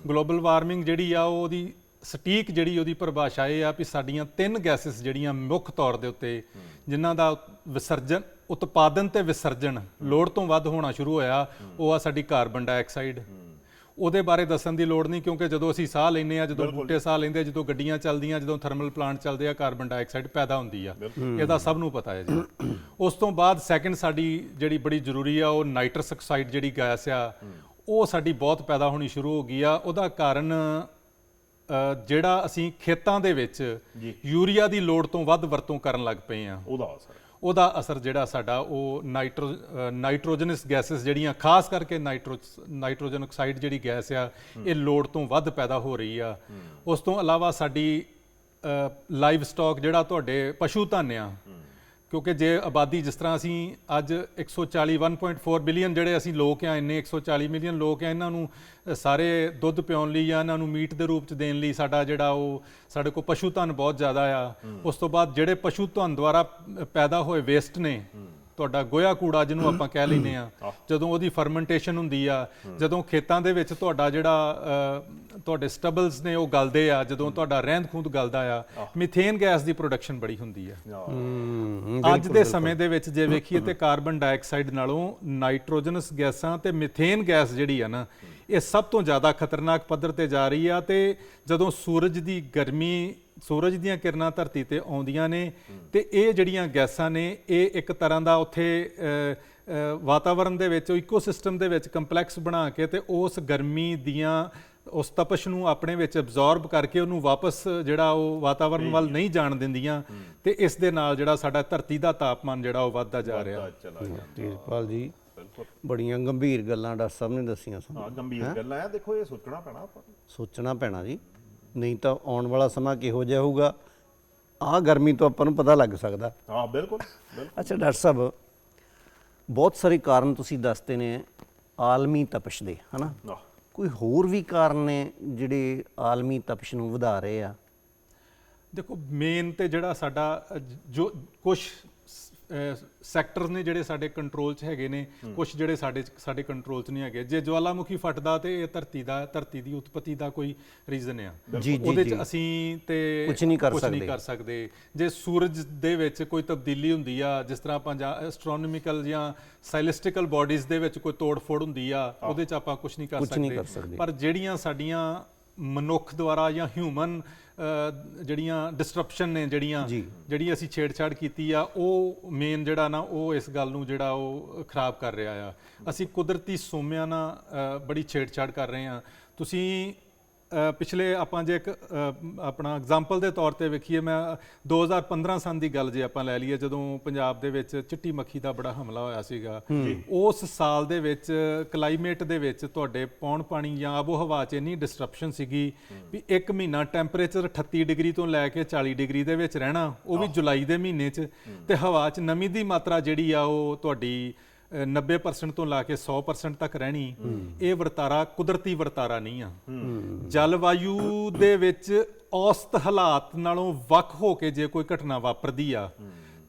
Speaker 3: ਗਲੋਬਲ ਵਾਰਮਿੰਗ ਜਿਹੜੀ ਆ ਉਹ ਉਹਦੀ ਸਟੀਕ ਜਿਹੜੀ ਉਹਦੀ ਪਰਿਭਾਸ਼ਾ ਇਹ ਆ ਵੀ ਸਾਡੀਆਂ ਤਿੰਨ ਗੈਸਸ ਜਿਹੜੀਆਂ ਮੁੱਖ ਤੌਰ ਦੇ ਉੱਤੇ ਜਿਨ੍ਹਾਂ ਦਾ ਵਿਸਰਜਨ ਉਤਪਾਦਨ ਤੇ ਵਿਸਰਜਨ ਲੋੜ ਤੋਂ ਵੱਧ ਹੋਣਾ ਸ਼ੁਰੂ ਹੋਇਆ ਉਹ ਆ ਸਾਡੀ ਕਾਰਬਨ ਡਾਈਆਕਸਾਈਡ। ਉਹਦੇ ਬਾਰੇ ਦੱਸਣ ਦੀ ਲੋੜ ਨਹੀਂ ਕਿਉਂਕਿ ਜਦੋਂ ਅਸੀਂ ਸਾਹ ਲੈਂਦੇ ਆ ਜਦੋਂ ਬੂਟੇ ਸਾਹ ਲੈਂਦੇ ਆ ਜਦੋਂ ਗੱਡੀਆਂ ਚੱਲਦੀਆਂ ਜਦੋਂ ਥਰਮਲ ਪਲਾਂਟ ਚੱਲਦੇ ਆ ਕਾਰਬਨ ਡਾਈਆਕਸਾਈਡ ਪੈਦਾ ਹੁੰਦੀ ਆ। ਇਹਦਾ ਸਭ ਨੂੰ ਪਤਾ ਹੈ ਜੀ। ਉਸ ਤੋਂ ਬਾਅਦ ਸੈਕੰਡ ਸਾਡੀ ਜਿਹੜੀ ਬੜੀ ਜ਼ਰੂਰੀ ਆ ਉਹ ਨਾਈਟਰਸ ਆਕਸਾਈਡ ਜਿਹੜੀ ਗੈਸ ਆ ਉਹ ਸਾਡੀ ਬਹੁਤ ਪੈਦਾ ਹੋਣੀ ਸ਼ੁਰੂ ਹੋ ਗਈ ਆ। ਉਹਦਾ ਕਾਰਨ ਜਿਹੜਾ ਅਸੀਂ ਖੇਤਾਂ ਦੇ ਵਿੱਚ ਯੂਰੀਆ ਦੀ ਲੋੜ ਤੋਂ ਵੱਧ ਵਰਤੋਂ ਕਰਨ ਲੱਗ ਪਏ ਆ
Speaker 1: ਉਹਦਾ ਅਸਰ।
Speaker 3: ਉਹਦਾ ਅਸਰ ਜਿਹੜਾ ਸਾਡਾ ਉਹ ਨਾਈਟ੍ਰੋ ਨਾਈਟ੍ਰੋਜਨਸ ਗੈਸਸ ਜਿਹੜੀਆਂ ਖਾਸ ਕਰਕੇ ਨਾਈਟ੍ਰੋ ਨਾਈਟ੍ਰੋਜਨ ਆਕਸਾਈਡ ਜਿਹੜੀ ਗੈਸ ਆ ਇਹ ਲੋੜ ਤੋਂ ਵੱਧ ਪੈਦਾ ਹੋ ਰਹੀ ਆ। ਉਸ ਤੋਂ ਇਲਾਵਾ ਸਾਡੀ ਲਾਈਵ ਸਟਾਕ ਜਿਹੜਾ ਤੁਹਾਡੇ ਪਸ਼ੂ ਧਨ ਆ ਕਿਉਂਕਿ ਜੇ ਆਬਾਦੀ ਜਿਸ ਤਰ੍ਹਾਂ ਅਸੀਂ ਅੱਜ 140 1.4 ਬਿਲੀਅਨ ਜਿਹੜੇ ਅਸੀਂ ਲੋਕ ਆ ਇੰਨੇ 140 ਮਿਲੀਅਨ ਲੋਕ ਆ ਇਹਨਾਂ ਨੂੰ ਸਾਰੇ ਦੁੱਧ ਪਿਉਣ ਲਈ ਜਾਂ ਇਹਨਾਂ ਨੂੰ ਮੀਟ ਦੇ ਰੂਪ ਚ ਦੇਣ ਲਈ ਸਾਡਾ ਜਿਹੜਾ ਉਹ ਸਾਡੇ ਕੋਲ ਪਸ਼ੂ ਧਨ ਬਹੁਤ ਜ਼ਿਆਦਾ ਆ। ਉਸ ਤੋਂ ਬਾਅਦ ਜਿਹੜੇ ਪਸ਼ੂ ਧਨ ਦੁਆਰਾ ਪੈਦਾ ਹੋਏ ਵੇਸਟ ਨੇ ਤੁਹਾਡਾ ਗੋਇਆ ਕੂੜਾ ਜਿਹਨੂੰ ਆਪਾਂ ਕਹਿ ਲੈਨੇ ਆ ਜਦੋਂ ਉਹਦੀ ਫਰਮੈਂਟੇਸ਼ਨ ਹੁੰਦੀ ਆ ਜਦੋਂ ਖੇਤਾਂ ਦੇ ਵਿੱਚ ਤੁਹਾਡਾ ਜਿਹੜਾ ਤੁਹਾਡੇ ਸਟਬਲਸ ਨੇ ਉਹ ਗਲਦੇ ਆ ਜਦੋਂ ਤੁਹਾਡਾ ਰਹਿੰਦ ਖੂੰਦ ਗਲਦਾ ਆ ਮੀਥੇਨ ਗੈਸ ਦੀ ਪ੍ਰੋਡਕਸ਼ਨ ਬੜੀ ਹੁੰਦੀ ਆ। ਅੱਜ ਦੇ ਸਮੇਂ ਦੇ ਵਿੱਚ ਜੇ ਵੇਖੀਏ ਤੇ ਕਾਰਬਨ ਡਾਈਆਕਸਾਈਡ ਨਾਲੋਂ ਨਾਈਟ੍ਰੋਜਨਸ ਗੈਸਾਂ ਤੇ ਮੀਥੇਨ ਗੈਸ ਜਿਹੜੀ ਆ ਨਾ ਇਹ ਸਭ ਤੋਂ ਜ਼ਿਆਦਾ ਖਤਰਨਾਕ ਪੱਧਰ ਤੇ ਜਾ ਰਹੀ ਆ ਤੇ ਜਦੋਂ ਸੂਰਜ ਦੀ ਗਰਮੀ ਸੂਰਜ ਦੀਆਂ ਕਿਰਨਾਂ ਧਰਤੀ ਤੇ ਆਉਂਦੀਆਂ ਨੇ ਤੇ ਇਹ ਜਿਹੜੀਆਂ ਗੈਸਾਂ ਨੇ ਇਹ ਇੱਕ ਤਰ੍ਹਾਂ ਦਾ ਉੱਥੇ ਵਾਤਾਵਰਣ ਦੇ ਵਿੱਚ ਇਕੋਸਿਸਟਮ ਦੇ ਵਿੱਚ ਕੰਪਲੈਕਸ ਬਣਾ ਕੇ ਤੇ ਉਸ ਗਰਮੀ ਦੀਆਂ ਉਸ ਤਪਸ਼ ਨੂੰ ਆਪਣੇ ਵਿੱਚ ਅਬਜ਼ੌਰਬ ਕਰਕੇ ਉਹਨੂੰ ਵਾਪਸ ਜਿਹੜਾ ਉਹ ਵਾਤਾਵਰਣ ਵੱਲ ਨਹੀਂ ਜਾਣ ਦਿੰਦੀਆਂ ਤੇ ਇਸ ਦੇ ਨਾਲ ਜਿਹੜਾ ਸਾਡਾ ਧਰਤੀ ਦਾ ਤਾਪਮਾਨ ਜਿਹੜਾ ਉਹ ਵੱਧਦਾ ਜਾ ਰਿਹਾ।
Speaker 1: ਜਾਂਦਾ।
Speaker 2: ਤੇਜਪਾਲ ਜੀ
Speaker 1: ਬਿਲਕੁਲ
Speaker 2: ਬੜੀਆਂ ਗੰਭੀਰ ਗੱਲਾਂ ਡਾਕਟਰ ਸਾਹਿਬ ਨੇ ਦੱਸੀਆਂ ਸਾਨੂੰ।
Speaker 1: ਹਾਂ ਗੰਭੀਰ ਗੱਲਾਂ ਆ ਦੇਖੋ ਇਹ ਸੋਚਣਾ ਪੈਣਾ ਆਪਾਂ। ਨੂੰ।
Speaker 2: ਸੋਚਣਾ ਪੈਣਾ ਜੀ। ਨਹੀਂ ਤਾਂ ਆਉਣ ਵਾਲਾ ਸਮਾਂ ਕਿਹੋ ਜਿਹਾ ਹੋਊਗਾ? ਆਹ ਗਰਮੀ ਤੋਂ ਆਪਾਂ ਨੂੰ ਪਤਾ ਲੱਗ ਸਕਦਾ।
Speaker 1: ਹਾਂ ਬਿਲਕੁਲ ਬਿਲਕੁਲ।
Speaker 2: ਅੱਛਾ ਡਾਕਟਰ ਸਾਹਿਬ ਬਹੁਤ ਸਾਰੇ ਕਾਰਨ ਤੁਸੀਂ ਦੱਸਦੇ ਨੇ ਆਲਮੀ ਤਪਸ਼ ਦੇ ਹਨਾ?
Speaker 1: ਆਹ,
Speaker 2: ਕੋਈ ਹੋਰ ਵੀ ਕਾਰਨ ਨੇ ਜਿਹੜੇ ਆਲਮੀ ਤਪਸ਼ ਨੂੰ ਵਧਾ ਰਹੇ ਆ?
Speaker 3: ਦੇਖੋ ਮੇਨ ਤੇ ਜਿਹੜਾ ਸਾਡਾ ਅ, ਜੋ ਕੁਝ ਸੈਕਟਰਸ ਨੇ ਜਿਹੜੇ ਸਾਡੇ ਕੰਟਰੋਲ 'ਚ ਹੈਗੇ ਨੇ ਕੁਝ ਜਿਹੜੇ ਸਾਡੇ ਸਾਡੇ ਕੰਟਰੋਲ 'ਚ ਨਹੀਂ ਹੈਗੇ। ਜੇ ਜਵਾਲਾਮੁਖੀ ਫਟਦਾ ਤੇ ਇਹ ਧਰਤੀ ਦਾ ਧਰਤੀ ਦੀ ਉਤਪਤੀ ਦਾ ਕੋਈ ਰੀਜ਼ਨ ਆ।
Speaker 2: ਜੀ, ਜੀ,
Speaker 3: ਉਹਦੇ
Speaker 2: ਜੀ।
Speaker 3: 'ਚ ਅਸੀਂ ਤੇ
Speaker 2: ਕੁਛ ਨਹੀਂ ਕਰ ਸਕਦੇ।
Speaker 3: ਨਹੀਂ ਕਰ ਸਕਦੇ। ਜੇ ਸੂਰਜ ਦੇ ਵਿੱਚ ਕੋਈ ਤਬਦੀਲੀ ਹੁੰਦੀ ਆ ਜਿਸ ਤਰ੍ਹਾਂ ਆਪਾਂ ਐਸਟ੍ਰੋਨੋਮਿਕਲ ਜਾਂ ਸਾਇਲਿਸਟੀਕਲ ਬਾਡੀਜ਼ ਦੇ ਵਿੱਚ ਕੋਈ ਤੋੜ-ਫੋੜ ਹੁੰਦੀ ਆ ਉਹਦੇ 'ਚ ਆਪਾਂ ਕੁਝ ਨਹੀਂ ਕਰ
Speaker 2: ਕੁਛ ਨਹੀਂ ਕਰ
Speaker 3: ਸਕਦੇ
Speaker 2: ਸਕਦੇ।
Speaker 3: ਪਰ ਜਿਹੜੀਆਂ ਸਾਡੀਆਂ ਮਨੁੱਖ ਦੁਆਰਾ ਜਾਂ ਹਿਊਮਨ ਜਿਹੜੀਆਂ ਡਿਸਟਰਪਸ਼ਨ ਨੇ ਜਿਹੜੀਆਂ। ਜਿਹੜੀ ਅਸੀਂ ਛੇੜਛਾੜ ਕੀਤੀ ਆ ਉਹ ਮੇਨ ਜਿਹੜਾ ਨਾ ਉਹ ਇਸ ਗੱਲ ਨੂੰ ਜਿਹੜਾ ਉਹ ਖਰਾਬ ਕਰ ਰਿਹਾ ਆ ਅਸੀਂ ਕੁਦਰਤੀ ਸੋਮਿਆਂ ਨਾਲ ਬੜੀ ਛੇੜਛਾੜ ਕਰ ਰਹੇ ਆ ਤੁਸੀਂ ਪਿਛਲੇ ਆਪਾਂ ਜੇ ਇੱਕ ਆਪਣਾ ਐਗਜ਼ਾਮਪਲ ਦੇ ਤੌਰ ਤੇ ਵੇਖੀਏ ਮੈਂ 2015 ਸਾਲ ਦੀ ਗੱਲ ਜੇ ਆਪਾਂ ਲੈ ਲਈਏ ਜਦੋਂ ਪੰਜਾਬ ਦੇ ਵਿੱਚ ਚਿੱਟੀ ਮੱਖੀ ਦਾ ਬੜਾ ਹਮਲਾ ਹੋਇਆ ਸੀਗਾ ਉਸ ਸਾਲ ਦੇ ਵਿੱਚ ਕਲਾਈਮੇਟ ਦੇ ਵਿੱਚ ਤੁਹਾਡੇ ਪੌਣ ਪਾਣੀ ਜਾਂ ਆਬੋ ਹਵਾ 'ਚ ਇੰਨੀ ਡਿਸਟਰਪਸ਼ਨ ਸੀਗੀ ਵੀ ਇੱਕ ਮਹੀਨਾ ਟੈਂਪਰੇਚਰ 38 ਡਿਗਰੀ ਤੋਂ ਲੈ ਕੇ 40 ਡਿਗਰੀ ਦੇ ਵਿੱਚ ਰਹਿਣਾ ਉਹ ਵੀ ਜੁਲਾਈ ਦੇ ਮਹੀਨੇ 'ਚ ਤੇ ਹਵਾ 'ਚ ਨਮੀ ਦੀ ਮਾਤਰਾ ਜਿਹੜੀ ਆ ਉਹ ਤੁਹਾਡੀ 90% ਤੋਂ ਲਾ ਕੇ 100% ਤੱਕ ਰਹਿਣੀ ਇਹ ਵਰਤਾਰਾ ਕੁਦਰਤੀ ਵਰਤਾਰਾ ਨਹੀਂ ਆ। ਜਲਵਾਯੂ ਦੇ ਵਿੱਚ ਔਸਤ ਹਾਲਾਤ ਨਾਲੋਂ ਵੱਖ ਹੋ ਕੇ ਜੇ ਕੋਈ ਘਟਨਾ ਵਾਪਰਦੀ ਆ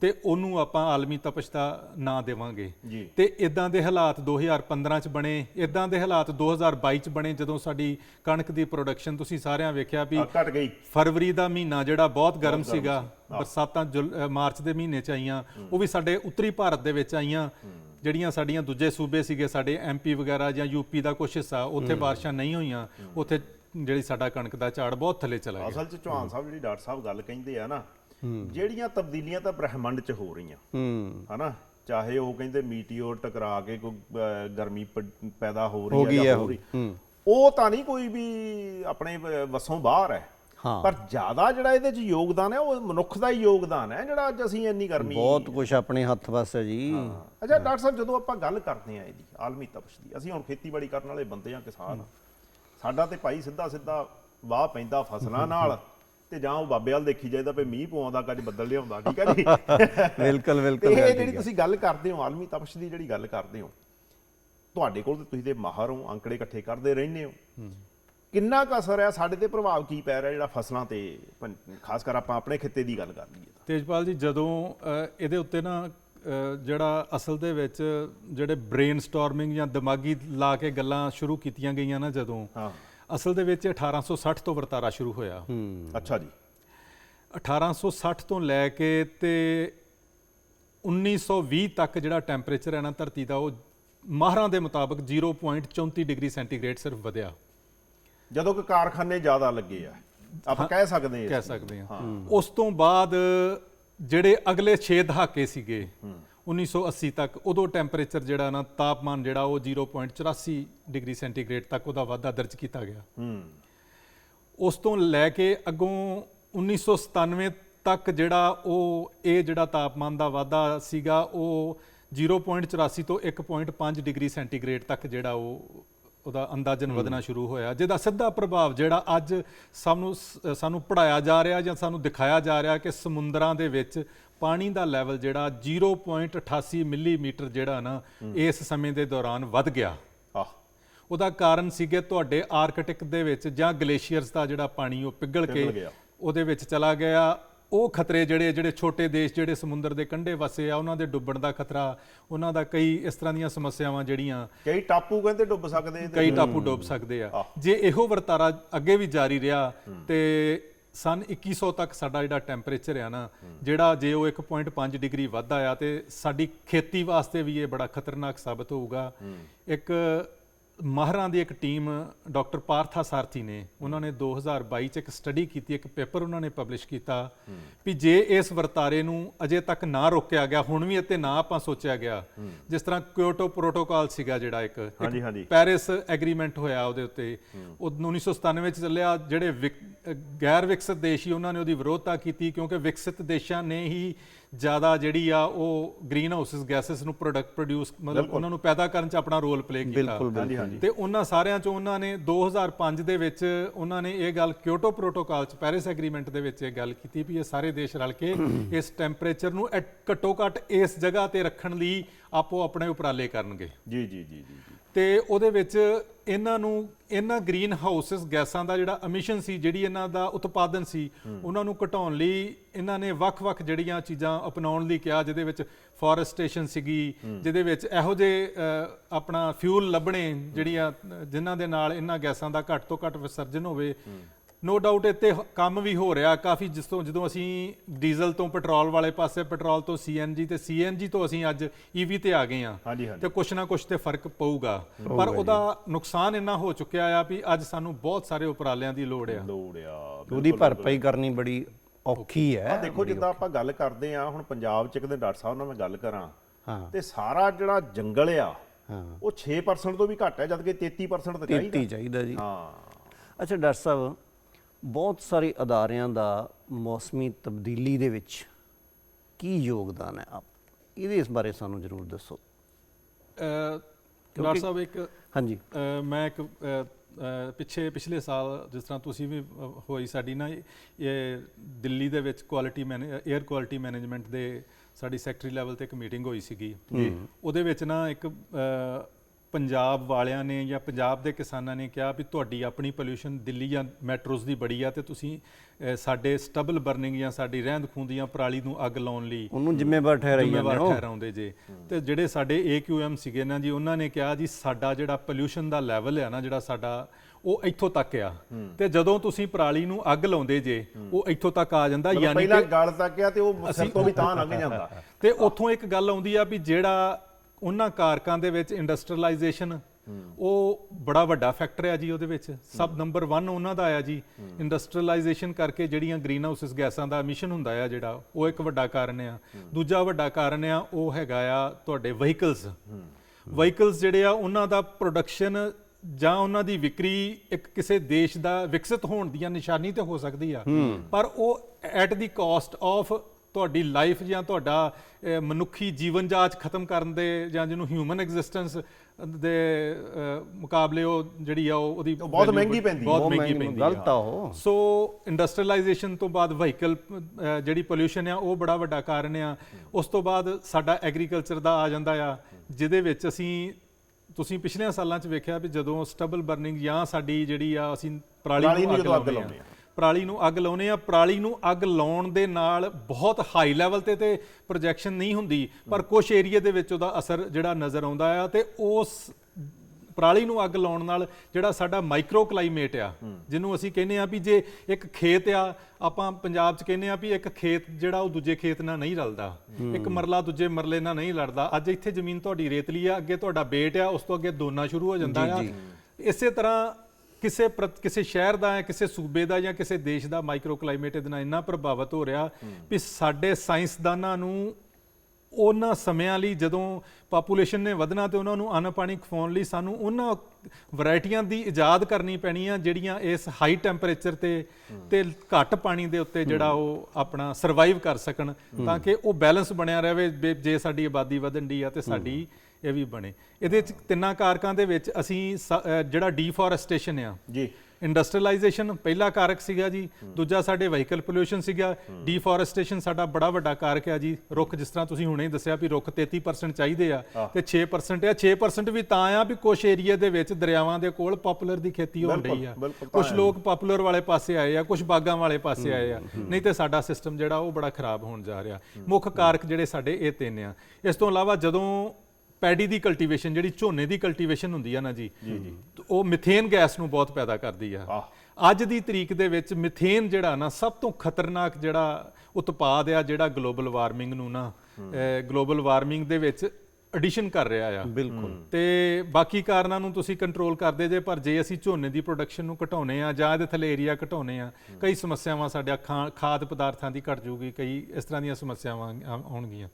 Speaker 3: ਤੇ ਉਹਨੂੰ ਆਪਾਂ ਆਲਮੀ ਤਪਸ਼ ਦਾ ਨਾਂ ਦੇਵਾਂਗੇ। ਤੇ ਇਦਾਂ ਦੇ ਹਾਲਾਤ 2015 ਚ ਬਣੇ ਇਦਾਂ ਦੇ ਹਾਲਾਤ 2022 ਚ ਬਣੇ ਜਦੋਂ ਸਾਡੀ ਕਣਕ ਦੀ ਪ੍ਰੋਡਕਸ਼ਨ ਤੁਸੀਂ ਸਾਰਿਆਂ ਵੇਖਿਆ ਵੀ
Speaker 1: ਘਟ ਗਈ।
Speaker 3: ਫਰਵਰੀ ਦਾ ਮਹੀਨਾ ਜਿਹੜਾ ਬਹੁਤ ਗਰਮ ਸੀਗਾ ਬਰਸਾਤਾਂ ਮਾਰਚ ਦੇ ਮਹੀਨੇ ਚ ਆਈਆਂ ਉਹ ਵੀ ਸਾਡੇ ਉੱਤਰੀ ਭਾਰਤ ਦੇ ਵਿੱਚ ਆਈਆਂ। ਜਿਹੜੀਆਂ ਸਾਡੀਆਂ ਦੂਜੇ ਸੂਬੇ ਸੀਗੇ ਸਾਡੇ ਐਮਪੀ ਵਗੈਰਾ ਜਾਂ ਯੂਪੀ ਦਾ ਕੁਝ ਹਿੱਸਾ ਉੱਥੇ ਬਾਰਿਸ਼ਾਂ ਨਹੀਂ ਹੋਈਆਂ ਉੱਥੇ ਜਿਹੜੀ ਸਾਡਾ ਕਣਕ ਦਾ ਝਾੜ ਬਹੁਤ ਥੱਲੇ ਚਲਾ ਗਿਆ।
Speaker 1: ਅਸਲ ਚ ਚੌਹਾਨ ਸਾਹਿਬ ਜਿਹੜੀ ਡਾਕਟਰ ਸਾਹਿਬ ਗੱਲ ਕਹਿੰਦੇ ਆ ਨਾ ਜਿਹੜੀਆਂ ਤਬਦੀਲੀਆਂ ਤਾਂ ਬ੍ਰਹਿਮੰਡ ਚ ਹੋ ਰਹੀਆਂ।
Speaker 2: ਹੂੰ।
Speaker 1: ਹਨਾ? ਚਾਹੇ ਉਹ ਕਹਿੰਦੇ ਮੀਟੀਓਰ ਟਕਰਾ ਕੇ ਕੋਈ ਗਰਮੀ ਪੈਦਾ ਹੋ ਰਹੀ ਹੈ ਜਾਂ
Speaker 2: ਉਹ।
Speaker 1: ਹੋ ਰਹੀ। ਉਹ ਤਾਂ ਨਹੀਂ ਕੋਈ ਵੀ ਆਪਣੇ ਵੱਸੋਂ ਬਾਹਰ ਹੈ।
Speaker 2: ਹਾਂ।
Speaker 1: ਪਰ ਜ਼ਿਆਦਾ ਜਿਹੜਾ ਇਹਦੇ ਚ ਯੋਗਦਾਨ ਹੈ ਉਹ ਮਨੁੱਖ ਦਾ ਹੀ ਯੋਗਦਾਨ ਹੈ ਜਿਹੜਾ ਅੱਜ ਅਸੀਂ ਇੰਨੀ ਗਰਮੀ
Speaker 2: ਬਹੁਤ ਕੁਝ ਆਪਣੇ ਹੱਥ ਵਸ ਹੈ ਜੀ।
Speaker 1: ਅੱਛਾ ਡਾਕਟਰ ਸਾਹਿਬ ਜਦੋਂ ਆਪਾਂ ਗੱਲ ਕਰਦੇ ਆ ਇਹਦੀ ਆਲਮੀ ਤਪਸ਼ ਦੀ ਅਸੀਂ ਹੁਣ ਖੇਤੀਬਾੜੀ ਕਰਨ ਵਾਲੇ ਬੰਦੇ ਆ ਕਿਸਾਨ। ਸਾਡਾ ਤੇ ਭਾਈ ਸਿੱਧਾ ਸਿੱਧਾ ਵਾਹ ਪੈਂਦਾ ਫਸਲਾਂ ਨਾਲ ਤੇ ਜਾਂ ਉਹ ਬਾਬੇ ਵਾਲ ਦੇਖੀ ਜਾਈਦਾ ਵੀ ਮੀਂਹ ਪਵਾਉਂਦਾ ਕੱਜ ਬੱਦਲ ਲਿਆਉਂਦਾ ਠੀਕ ਹੈ ਜੀ?
Speaker 2: ਬਿਲਕੁਲ ਬਿਲਕੁਲ
Speaker 1: ਇਹ ਜਿਹੜੀ। ਤੁਸੀਂ ਗੱਲ ਕਰਦੇ ਹੋ ਆਲਮੀ ਤਪਸ਼ ਦੀ ਜਿਹੜੀ ਗੱਲ ਕਰਦੇ ਹੋ ਤੁਹਾਡੇ ਕੋਲ ਤੇ ਤੁਸੀਂ ਤੇ ਮਾਹਰ ਹੋ ਅੰਕੜੇ ਇਕੱਠੇ ਕਰਦੇ ਰਹਿੰਦੇ ਹੋ। ਕਿੰਨਾ ਕੁ ਅਸਰ ਹੈ ਸਾਡੇ ਤੇ ਪ੍ਰਭਾਵ ਕੀ ਪੈ ਰਿਹਾ ਜਿਹੜਾ ਫਸਲਾਂ ਤੇ ਪੰ- ਖਾਸ ਕਰ ਆਪਾਂ ਆਪਣੇ ਖਿੱਤੇ ਦੀ ਗੱਲ ਕਰ ਲਈਏ ਤਾਂ?
Speaker 3: ਤੇਜਪਾਲ ਜੀ ਜਦੋਂ ਇਹਦੇ ਉੱਤੇ ਨਾ ਜਿਹੜਾ ਅਸਲ ਦੇ ਵਿੱਚ ਜਿਹੜੇ ਬ੍ਰੇਨਸਟਾਰਮਿੰਗ ਜਾਂ ਦਿਮਾਗੀ ਲਾ ਕੇ ਗੱਲਾਂ ਸ਼ੁਰੂ ਕੀਤੀਆਂ ਗਈਆਂ ਨਾ ਜਦੋਂ
Speaker 1: ਹਾਂ।
Speaker 3: ਅਸਲ ਦੇ ਵਿੱਚ 1860 ਤੋਂ ਵਰਤਾਰਾ ਸ਼ੁਰੂ ਹੋਇਆ।
Speaker 1: ਅੱਛਾ ਜੀ।
Speaker 3: 1860 ਤੋਂ ਲੈ ਕੇ ਤੇ 1920 ਤੱਕ ਜਿਹੜਾ ਟੈਂਪਰੇਚਰ ਹੈ ਨਾ ਧਰਤੀ ਦਾ ਉਹ ਮਾਹਰਾਂ ਦੇ ਮੁਤਾਬਕ 0.34 ਡਿਗਰੀ ਸੈਂਟੀਗ੍ਰੇਡ ਸਿਰਫ ਵਧਿਆ।
Speaker 1: ਜਦੋਂ ਕਿ ਕਾਰਖਾਨੇ ਜ਼ਿਆਦਾ ਲੱਗੇ ਆ। ਆਪਾਂ ਕਹਿ ਸਕਦੇ ਹਾਂ
Speaker 3: ਕਹਿ ਸਕਦੇ ਹਾਂ। ਉਸ ਤੋਂ ਬਾਅਦ ਜਿਹੜੇ ਅਗਲੇ 6 ਦਹਾਕੇ ਸੀਗੇ 1980 ਤੱਕ ਉਦੋਂ ਟੈਂਪਰੇਚਰ ਜਿਹੜਾ ਨਾ ਤਾਪਮਾਨ ਜਿਹੜਾ ਉਹ 0.84 ਡਿਗਰੀ ਸੈਂਟੀਗ੍ਰੇਡ ਤੱਕ ਉਹਦਾ ਵਾਧਾ ਦਰਜ ਕੀਤਾ ਗਿਆ।
Speaker 1: ਹੂੰ।
Speaker 3: ਉਸ ਤੋਂ ਲੈ ਕੇ ਅੱਗੋਂ 1997 ਤੱਕ ਜਿਹੜਾ ਉਹ ਇਹ ਜਿਹੜਾ ਤਾਪਮਾਨ ਦਾ ਵਾਧਾ ਸੀਗਾ ਉਹ 0.84 ਤੋਂ 1.5 ਡਿਗਰੀ ਸੈਂਟੀਗ੍ਰੇਡ ਤੱਕ ਜਿਹੜਾ ਉਹ ਉਹਦਾ ਅੰਦਾਜ਼ਨ ਵਧਣਾ ਸ਼ੁਰੂ ਹੋਇਆ। ਜਿਹਦਾ ਸਿੱਧਾ ਪ੍ਰਭਾਵ ਜਿਹੜਾ ਅੱਜ ਸਾਨੂੰ ਸਾਨੂੰ ਪੜਾਇਆ ਜਾ ਰਿਹਾ ਜਾਂ ਸਾਨੂੰ ਦਿਖਾਇਆ ਜਾ ਰਿਹਾ ਕਿ ਸਮੁੰਦਰਾਂ ਦੇ ਵਿੱਚ ਪਾਣੀ ਦਾ ਲੈਵਲ ਜਿਹੜਾ 0.88 ਮਿਲੀਮੀਟਰ ਜਿਹੜਾ ਨਾ ਇਸ ਸਮੇਂ ਦੇ ਦੌਰਾਨ ਵੱਧ ਗਿਆ।
Speaker 1: ਆਹ।
Speaker 3: ਉਹਦਾ ਕਾਰਨ ਸੀਗੇ ਤੁਹਾਡੇ ਆਰਕਟਿਕ ਦੇ ਵਿੱਚ ਜਾਂ ਗਲੇਸ਼ੀਅਰਸ ਦਾ ਜਿਹੜਾ ਪਾਣੀ ਉਹ ਪਿਘਲ ਕੇ। ਉਹਦੇ ਵਿੱਚ ਚਲਾ ਗਿਆ। ਉਹ ਖਤਰੇ ਜਿਹੜੇ ਜਿਹੜੇ ਛੋਟੇ ਦੇਸ਼ ਜਿਹੜੇ ਸਮੁੰਦਰ ਦੇ ਕੰਢੇ ਵਸੇ ਆ ਉਹਨਾਂ ਦੇ ਡੁੱਬਣ ਦਾ ਖਤਰਾ ਉਹਨਾਂ ਦਾ ਕਈ ਇਸ ਤਰ੍ਹਾਂ ਦੀਆਂ ਸਮੱਸਿਆਵਾਂ ਜਿਹੜੀਆਂ
Speaker 1: ਕਈ ਟਾਪੂ ਕਹਿੰਦੇ ਡੁੱਬ ਸਕਦੇ
Speaker 3: ਕਈ ਟਾਪੂ ਡੁੱਬ ਸਕਦੇ ਆ। ਜੇ ਇਹੋ ਵਰਤਾਰਾ ਅੱਗੇ ਵੀ ਜਾਰੀ ਰਿਹਾ ਤੇ ਸਨ 2100 ਤੱਕ ਸਾਡਾ ਜਿਹੜਾ ਟੈਂਪਰੇਚਰ ਆ ਨਾ ਜਿਹੜਾ ਜੇ ਉਹ 1.5 ਡਿਗਰੀ ਵੱਧਦਾ ਆ ਤੇ ਸਾਡੀ ਖੇਤੀ ਵਾਸਤੇ ਵੀ ਇਹ ਬੜਾ ਖਤਰਨਾਕ ਸਾਬਤ ਹੋਊਗਾ। ਇੱਕ ਮਾਹਰਾਂ ਦੀ ਇੱਕ ਟੀਮ ਡਾਕਟਰ ਪਾਰਥਾ ਸਾਰਥੀ ਨੇ ਉਹਨਾਂ ਨੇ 2022 ਚ ਇੱਕ ਸਟੱਡੀ ਕੀਤੀ ਇੱਕ ਪੇਪਰ ਉਹਨਾਂ ਨੇ ਪਬਲਿਸ਼ ਕੀਤਾ ਵੀ ਜੇ ਇਸ ਵਰਤਾਰੇ ਨੂੰ ਅਜੇ ਤੱਕ ਨਾ ਰੋਕਿਆ ਗਿਆ ਹੁਣ ਵੀ ਇੱਥੇ ਨਾ ਆਪਾਂ ਸੋਚਿਆ ਗਿਆ ਜਿਸ ਤਰ੍ਹਾਂ ਕਿਓਟੋ ਪ੍ਰੋਟੋਕਾਲ ਸੀਗਾ ਜਿਹੜਾ ਇੱਕ। ਪੈਰਿਸ ਐਗਰੀਮੈਂਟ ਹੋਇਆ ਉਹਦੇ ਉੱਤੇ ਉਹ 1997 ਵਿੱਚ ਚੱਲਿਆ ਜਿਹੜੇ ਗੈਰ ਵਿਕਸਿਤ ਦੇਸ਼ ਸੀ ਉਹਨਾਂ ਨੇ ਉਹਦੀ ਵਿਰੋਧਤਾ ਕੀਤੀ ਕਿਉਂਕਿ ਵਿਕਸਿਤ ਦੇਸ਼ਾਂ ਨੇ ਹੀ ਜ਼ਿਆਦਾ ਜਿਹੜੀ ਆ ਉਹ ਗ੍ਰੀਨ ਹਾਊਸਸ ਗੈਸਸ ਨੂੰ ਪ੍ਰੋਡਕਟ ਪ੍ਰੋਡਿਊਸ ਮਤਲਬ ਉਹਨਾਂ ਨੂੰ ਪੈਦਾ ਕਰਨ 'ਚ ਆਪਣਾ ਰੋਲ ਪਲੇ ਕੀਤਾ।
Speaker 2: ਬਿਲਕੁਲ
Speaker 1: ਹਾਂਜੀ ਹਾਂਜੀ।
Speaker 3: ਤੇ ਉਹਨਾਂ ਸਾਰਿਆਂ ਚੋਂ ਉਹਨਾਂ ਨੇ 2005 ਦੇ ਵਿੱਚ ਉਹਨਾਂ ਨੇ ਇਹ ਗੱਲ ਕਿਓਟੋ ਪ੍ਰੋਟੋਕਾਲ ਚ ਪੈਰਿਸ ਐਗਰੀਮੈਂਟ ਦੇ ਵਿੱਚ ਇਹ ਗੱਲ ਕੀਤੀ ਵੀ ਇਹ ਸਾਰੇ ਦੇਸ਼ ਰਲ ਕੇ ਇਸ ਟੈਂਪਰੇਚਰ ਨੂੰ ਘੱਟੋ ਘੱਟ ਇਸ ਜਗ੍ਹਾ ਤੇ ਰੱਖਣ ਲਈ ਆਪੋ ਆਪਣੇ ਉਪਰਾਲੇ ਕਰਨਗੇ।
Speaker 1: ਜੀ ਜੀ ਜੀ ਜੀ।
Speaker 3: ਤੇ ਉਹਦੇ ਵਿੱਚ ਇਹਨਾਂ ਨੂੰ ਇਹਨਾਂ ਗ੍ਰੀਨ ਹਾਊਸਸ ਗੈਸਾਂ ਦਾ ਜਿਹੜਾ ਐਮਿਸ਼ਨ ਸੀ ਜਿਹੜੀ ਇਹਨਾਂ ਦਾ ਉਤਪਾਦਨ ਸੀ ਉਹਨਾਂ ਨੂੰ ਘਟਾਉਣ ਲਈ ਇਹਨਾਂ ਨੇ ਵੱਖ-ਵੱਖ ਜਿਹੜੀਆਂ ਚੀਜ਼ਾਂ ਅਪਣਾਉਣ ਲਈ ਕਿਹਾ ਜਿਹਦੇ ਵਿੱਚ ਫੋਰੈਸਟੇਸ਼ਨ ਸੀਗੀ ਜਿਹਦੇ ਵਿੱਚ ਇਹੋ ਅ, ਆਪਣਾ ਫਿਊਲ ਲੱਭਣੇ ਜਿਹੜੀਆਂ ਜਿਨ੍ਹਾਂ ਦੇ ਨਾਲ ਇਹਨਾਂ ਗੈਸਾਂ ਦਾ ਘੱਟ ਤੋਂ ਘੱਟ ਵਿਸਰਜਨ ਹੋਵੇ ਨੋ ਡਾਊਟ ਇੱਥੇ ਕੰਮ ਵੀ ਹੋ ਰਿਹਾ ਕਾਫੀ ਜਿਸ ਤੋਂ ਜਦੋਂ ਅਸੀਂ ਡੀਜ਼ਲ ਤੋਂ ਪੈਟਰੋਲ ਵਾਲੇ ਪਾਸੇ ਪੈਟਰੋਲ ਤੋਂ ਸੀਐਨਜੀ ਤੇ ਸੀਐਨਜੀ ਤੋਂ ਅਸੀਂ ਅੱਜ ਈਵੀ ਤੇ ਆ ਗਏ ਆ ਤੇ ਕੁਛ ਨਾ ਕੁਛ ਤੇ ਫ਼ਰਕ ਪਊਗਾ। ਪਰ ਉਹਦਾ ਨੁਕਸਾਨ ਇੰਨਾ ਹੋ ਚੁੱਕਿਆ ਆ ਵੀ ਅੱਜ ਸਾਨੂੰ ਬਹੁਤ ਸਾਰੇ ਉਪਰਾਲਿਆਂ ਦੀ ਲੋੜ ਆ।
Speaker 1: ਲੋੜ ਆ
Speaker 2: ਉਹਦੀ ਭਰਪਾਈ ਕਰਨੀ ਬੜੀ ਔਖੀ
Speaker 1: ਆ
Speaker 2: ਹੈ।
Speaker 1: ਦੇਖੋ ਜਿੱਦਾਂ ਆਪਾਂ ਗੱਲ ਕਰਦੇ ਆ ਹੁਣ ਪੰਜਾਬ ਚ ਇੱਕ ਦਿਨ ਡਾਕਟਰ ਸਾਹਿਬ ਨਾਲ ਮੈਂ ਗੱਲ ਕਰਾਂ।
Speaker 2: ਹਾਂ।
Speaker 1: ਤੇ ਸਾਰਾ ਜਿਹੜਾ ਜੰਗਲ ਆ ਉਹ 6% ਤੋਂ ਵੀ ਘੱਟ ਹੈ ਜਦ ਕਿ 33% ਤਾਂ ਚਾਹੀਦਾ।
Speaker 2: 33 ਚਾਹੀਦਾ ਜੀ।
Speaker 1: ਹਾਂ।
Speaker 2: ਅੱਛਾ ਡਾਕਟਰ ਸਾਹਿਬ ਬਹੁਤ ਸਾਰੇ ਅਦਾਰਿਆਂ ਦਾ ਮੌਸਮੀ ਤਬਦੀਲੀ ਦੇ ਵਿੱਚ ਕੀ ਯੋਗਦਾਨ ਹੈ ਆਪ? ਇਹਦੇ ਇਸ ਬਾਰੇ ਸਾਨੂੰ ਜ਼ਰੂਰ ਦੱਸੋ।
Speaker 3: ਡਾਕਟਰ ਸਾਹਿਬ ਇੱਕ
Speaker 2: ਹਾਂਜੀ।
Speaker 3: ਮੈਂ ਇੱਕ ਪਿੱਛੇ ਪਿਛਲੇ ਸਾਲ ਜਿਸ ਤਰ੍ਹਾਂ ਤੁਸੀਂ ਵੀ ਹੋਈ ਸਾਡੀ ਨਾ ਇਹ ਦਿੱਲੀ ਦੇ ਵਿੱਚ ਕੁਆਲਿਟੀ 에ਅਰ ਕੁਆਲਿਟੀ ਮੈਨੇਜਮੈਂਟ ਦੇ ਸਾਡੀ ਸੈਕਟਰੀ ਲੈਵਲ ਤੇ ਇੱਕ ਮੀਟਿੰਗ ਹੋਈ ਸੀਗੀ। ਉਹਦੇ ਵਿੱਚ ਨਾ ਇੱਕ ਪੰਜਾਬ ਵਾਲਿਆਂ ਨੇ ਜਾਂ ਪੰਜਾਬ ਦੇ ਕਿਸਾਨਾਂ ਨੇ ਕਿਹਾ ਵੀ ਤੁਹਾਡੀ ਆਪਣੀ ਪੋਲੂਸ਼ਨ ਦਿੱਲੀ ਜਾਂ ਮੈਟਰੋਜ਼ ਦੀ ਬੜੀ ਆ ਤੇ ਤੁਸੀਂ ਅਹ, ਸਾਡੇ ਸਟਬਲ ਬਰਨਿੰਗ ਜਾਂ ਸਾਡੀ ਰਹਿੰਦ ਖੂੰਹਦ ਜਾਂ ਪਰਾਲੀ ਨੂੰ ਅੱਗ ਲਾਉਣ ਲਈ
Speaker 2: ਉਹਨੂੰ ਜ਼ਿੰਮੇਵਾਰ ਠਹਿਰਾਈ ਜਾਂਦੇ
Speaker 3: ਜ਼ਿੰਮੇਵਾਰ
Speaker 2: ਹੋ
Speaker 3: ਠਹਿਰਾਉਂਦੇ ਜੇ। ਤੇ ਜਿਹੜੇ ਸਾਡੇ AQM ਸੀਗੇ ਨਾ ਜੀ ਉਹਨਾਂ ਨੇ ਕਿਹਾ ਜੀ ਸਾਡਾ ਜਿਹੜਾ ਪੋਲੂਸ਼ਨ ਦਾ ਲੈਵਲ ਆ ਨਾ ਜਿਹੜਾ ਸਾਡਾ ਉਹ ਇੱਥੋਂ ਤੱਕ ਆ। ਤੇ ਜਦੋਂ ਤੁਸੀਂ ਪਰਾਲੀ ਨੂੰ ਅੱਗ ਲਾਉਂਦੇ ਜੇ ਉਹ ਇੱਥੋਂ ਤੱਕ ਆ ਜਾਂਦਾ ਯਾਨੀ
Speaker 1: ਪਹਿਲਾਂ
Speaker 3: ਕਿ
Speaker 1: ਗੱਲ ਤੱਕ ਆ ਤੇ ਉਹ ਸਿਰ ਤੋਂ ਵੀ ਤਾਂ ਲੰਘ ਜਾਂਦਾ।
Speaker 3: ਤੇ ਉੱਥੋਂ ਇੱਕ ਗੱਲ ਆਉਂਦੀ ਆ ਵੀ ਜਿਹੜਾ ਉਹਨਾਂ ਕਾਰਕਾਂ ਦੇ ਵਿੱਚ ਇੰਡਸਟਰੀਅਲਾਈਜੇਸ਼ਨ ਉਹ ਬੜਾ ਵੱਡਾ ਫੈਕਟਰ ਆ ਜੀ ਉਹਦੇ ਵਿੱਚ। ਸਭ ਨੰਬਰ 1 ਉਹਨਾਂ ਦਾ ਆ ਜੀ। ਇੰਡਸਟਰੀਅਲਾਈਜੇਸ਼ਨ ਕਰਕੇ ਜਿਹੜੀਆਂ ਗ੍ਰੀਨ ਹਾਊਸਸ ਗੈਸਾਂ ਦਾ ਐਮਿਸ਼ਨ ਹੁੰਦਾ ਆ ਜਿਹੜਾ, ਉਹ ਇੱਕ ਵੱਡਾ ਕਾਰਨ ਆ। ਦੂਜਾ ਵੱਡਾ ਕਾਰਨ ਆ, ਉਹ ਹੈਗਾ ਆ ਤੁਹਾਡੇ ਵਹੀਕਲਸ ਵਹੀਕਲਸ ਜਿਹੜੇ ਆ, ਉਹਨਾਂ ਦਾ ਪ੍ਰੋਡਕਸ਼ਨ ਜਾਂ ਉਹਨਾਂ ਦੀ ਵਿਕਰੀ ਇੱਕ ਕਿਸੇ ਦੇਸ਼ ਦਾ ਵਿਕਸਿਤ ਹੋਣ ਦੀਆਂ ਨਿਸ਼ਾਨੀ ਤੇ ਹੋ ਸਕਦੀ ਆ। ਪਰ ਉਹ ਐਟ ਦੀ ਕਾਸਟ ਆਫ ਤੁਹਾਡੀ ਲਾਈਫ ਜਾਂ ਤੁਹਾਡਾ ਮਨੁੱਖੀ ਜੀਵਨ ਜਾਂਚ ਖਤਮ ਕਰਨ ਦੇ ਜਾਂ ਜਿਹਨੂੰ ਹਿਊਮਨ ਐਗਜ਼ਿਸਟੈਂਸ ਦੇ ਮੁਕਾਬਲੇ ਉਹ ਜਿਹੜੀ ਆ ਉਹ ਉਹਦੀ
Speaker 1: ਉਹ ਬਹੁਤ ਮਹਿੰਗੀ ਪੈਂਦੀ।
Speaker 3: ਬਹੁਤ ਮਹਿੰਗੀ ਪੈਂਦੀ
Speaker 2: ਗਲਤ ਆ ਉਹ
Speaker 3: ਸੋ ਇੰਡਸਟਰੀਅਲਾਈਜੇਸ਼ਨ ਤੋਂ ਬਾਅਦ ਵਹੀਕਲ ਜਿਹੜੀ ਪੋਲੂਸ਼ਨ ਆ ਉਹ ਬੜਾ ਵੱਡਾ ਕਾਰਨ ਆ ਉਸ ਤੋਂ ਬਾਅਦ ਸਾਡਾ ਐਗਰੀਕਲਚਰ ਦਾ ਆ ਜਾਂਦਾ ਆ ਜਿਹਦੇ ਵਿੱਚ ਅਸੀਂ ਤੁਸੀਂ ਪਿਛਲੇ ਸਾਲਾਂ 'ਚ ਵੇਖਿਆ ਵੀ ਜਦੋਂ ਸਟਬਲ ਬਰਨਿੰਗ ਜਾਂ ਸਾਡੀ ਜਿਹੜੀ ਆ ਅਸੀਂ ਪਰਾਲੀ ਨੂੰ ਅੱਗ ਲਾਉਂਦੇ ਆ। ਪਰਾਲੀ ਨੂੰ ਅੱਗ ਲਾਉਨੇ ਆ ਪਰਾਲੀ ਨੂੰ ਅੱਗ ਲਾਉਣ ਦੇ ਨਾਲ ਬਹੁਤ ਹਾਈ ਲੈਵਲ ਤੇ ਤੇ ਪ੍ਰੋਜੈਕਸ਼ਨ ਨਹੀਂ ਹੁੰਦੀ ਪਰ ਕੁਝ ਏਰੀਆ ਦੇ ਵਿੱਚ ਉਹਦਾ ਅਸਰ ਜਿਹੜਾ ਨਜ਼ਰ ਆਉਂਦਾ ਆ ਤੇ ਉਸ ਪਰਾਲੀ ਨੂੰ ਅੱਗ ਲਾਉਣ ਨਾਲ ਜਿਹੜਾ ਸਾਡਾ ਮਾਈਕਰੋ ਕਲਾਈਮੇਟ ਆ ਜਿਹਨੂੰ ਅਸੀਂ ਕਹਿੰਦੇ ਆ ਵੀ ਜੇ ਇੱਕ ਖੇਤ ਆ ਆਪਾਂ ਪੰਜਾਬ 'ਚ ਕਹਿੰਦੇ ਆ ਵੀ ਇੱਕ ਖੇਤ ਜਿਹੜਾ ਉਹ ਦੂਜੇ ਖੇਤ ਨਾਲ ਨਹੀਂ ਰਲਦਾ ਇੱਕ ਮਰਲਾ ਦੂਜੇ ਮਰਲੇ ਨਾਲ ਨਹੀਂ ਲੜਦਾ ਅੱਜ ਇੱਥੇ ਜ਼ਮੀਨ ਤੁਹਾਡੀ ਰੇਤਲੀ ਆ ਅੱਗੇ ਤੁਹਾਡਾ ਬੇਟ ਆ ਉਸ ਤੋਂ ਅੱਗੇ ਦੋਨਾ ਸ਼ੁਰੂ ਹੋ ਜਾਂਦਾ ਆ। ਇਸੇ ਤਰ੍ਹਾਂ ਕਿਸੇ ਕਿਸੇ ਸ਼ਹਿਰ ਦਾ ਜਾਂ ਕਿਸੇ ਸੂਬੇ ਦਾ ਜਾਂ ਕਿਸੇ ਦੇਸ਼ ਦਾ ਮਾਈਕਰੋ ਕਲਾਈਮੇਟ ਇਹਦੇ ਨਾਲ ਇੰਨਾ ਪ੍ਰਭਾਵਿਤ ਹੋ ਰਿਹਾ ਵੀ ਸਾਡੇ ਸਾਇੰਸਦਾਨਾਂ ਨੂੰ ਉਹਨਾਂ ਸਮਿਆਂ ਲਈ ਜਦੋਂ ਪਾਪੂਲੇਸ਼ਨ ਨੇ ਵਧਣਾ ਤੇ ਉਹਨਾਂ ਨੂੰ ਅੰਨ ਪਾਣੀ ਖਵਾਉਣ ਲਈ ਸਾਨੂੰ ਉਹਨਾਂ ਵੈਰਾਈਟੀਆਂ ਦੀ ਇਜਾਦ ਕਰਨੀ ਪੈਣੀ ਆ ਜਿਹੜੀਆਂ ਇਸ ਹਾਈ ਟੈਂਪਰੇਚਰ ਤੇ ਤੇ ਘੱਟ ਪਾਣੀ ਦੇ ਉੱਤੇ ਜਿਹੜਾ ਉਹ ਆਪਣਾ ਸਰਵਾਈਵ ਕਰ ਸਕਣ ਤਾਂ ਕਿ ਉਹ ਬੈਲੈਂਸ ਬਣਿਆ ਰਹੇ ਜੇ ਸਾਡੀ ਆਬਾਦੀ ਵਧਣ ਦੀ ਆ ਤੇ ਸਾਡੀ ਇਹ ਵੀ ਬਣੇ। ਇਹਦੇ ਚ ਤਿੰਨਾਂ ਕਾਰਕਾਂ ਦੇ ਵਿੱਚ ਅਸੀਂ ਸ- ਜਿਹੜਾ ਡੀਫੋਰੈਸਟੇਸ਼ਨ ਆ
Speaker 1: ਜੀ।
Speaker 3: ਇੰਡਸਟਰੀਅਲਾਈਜੇਸ਼ਨ ਪਹਿਲਾ ਕਾਰਕ ਸੀਗਾ ਜੀ ਦੂਜਾ ਸਾਡੇ ਵਹੀਕਲ ਪੋਲੂਸ਼ਨ ਸੀਗਾ ਡੀਫੋਰੈਸਟੇਸ਼ਨ ਸਾਡਾ ਬੜਾ ਵੱਡਾ ਕਾਰਕ ਹੈ ਜੀ ਰੁੱਖ ਜਿਸ ਤਰ੍ਹਾਂ ਤੁਸੀਂ ਹੁਣੇ ਹੀ ਦੱਸਿਆ ਵੀ ਰੁੱਖ 33% ਚਾਹੀਦੇ ਆ ਤੇ 6% ਆ 6% ਵੀ ਤਾਂ ਆ ਵੀ ਕੁਝ ਏਰੀਆ ਦੇ ਵਿੱਚ ਦਰਿਆਵਾਂ ਦੇ ਕੋਲ ਪਪੂਲਰ ਦੀ ਖੇਤੀ
Speaker 1: ਬਿਲਕੁਲ,
Speaker 3: ਰਹੀ ਆ।
Speaker 1: ਬਿਲਕੁਲ,
Speaker 3: ਕੁਝ
Speaker 1: ਹੈ।
Speaker 3: ਲੋਕ ਪਪੂਲਰ ਵਾਲੇ ਪਾਸੇ ਆਏ ਆ ਕੁਝ ਬਾਗਾਂ ਵਾਲੇ ਪਾਸੇ ਆਏ ਆ। ਨਹੀਂ ਤੇ ਸਾਡਾ ਸਿਸਟਮ ਜਿਹੜਾ ਉਹ ਬੜਾ ਖਰਾਬ ਹੋਣ ਜਾ ਰਿਹਾ। ਮੁੱਖ ਕਾਰਕ ਜਿਹੜੇ ਸਾਡੇ ਇਹ ਤਿੰਨ ਆ। ਇਸ ਤੋਂ ਇਲਾਵਾ ਜਦੋਂ ਪੈਡੀ ਦੀ ਕਲਟੀਵੇਸ਼ਨ ਜਿਹੜੀ ਝੋਨੇ ਦੀ ਕਲਟੀਵੇਸ਼ਨ ਹੁੰਦੀ ਆ ਨਾ ਜੀ ਉਹ ਮਿਥੇਨ ਗੈਸ ਨੂੰ ਬਹੁਤ ਪੈਦਾ ਕਰਦੀ ਆ। ਅੱਜ ਦੀ ਤਰੀਕ ਦੇ ਵਿੱਚ ਮਿਥੇਨ ਜਿਹੜਾ ਨਾ ਸਭ ਤੋਂ ਖਤਰਨਾਕ ਜਿਹੜਾ ਉਤਪਾਦ ਆ ਜਿਹੜਾ ਗਲੋਬਲ ਵਾਰਮਿੰਗ ਨੂੰ ਨਾ ਗਲੋਬਲ ਵਾਰਮਿੰਗ ਦੇ ਵਿੱਚ ਐਡੀਸ਼ਨ ਕਰ ਰਿਹਾ ਆ।
Speaker 2: ਬਿਲਕੁਲ।
Speaker 3: ਤੇ ਬਾਕੀ ਕਾਰਨਾਂ ਨੂੰ ਤੁਸੀਂ ਕੰਟਰੋਲ ਕਰਦੇ ਜੇ ਪਰ ਜੇ ਅਸੀਂ ਝੋਨੇ ਦੀ ਪ੍ਰੋਡਕਸ਼ਨ ਨੂੰ ਘਟਾਉਨੇ ਆ ਜਾਂ ਇਹਦੇ ਥੱਲੇ ਏਰੀਆ ਘਟਾਉਨੇ ਆ ਕਈ ਸਮੱਸਿਆਵਾਂ ਸਾਡੇ ਖਾ- ਖਾਦ ਪਦਾਰਥਾਂ ਦੀ ਘਟ ਜਾਊਗੀ ਕਈ ਇਸ ਤਰ੍ਹਾਂ ਦੀਆਂ ਸਮੱਸਿਆਵਾਂ ਆਉਣਗੀਆਂ।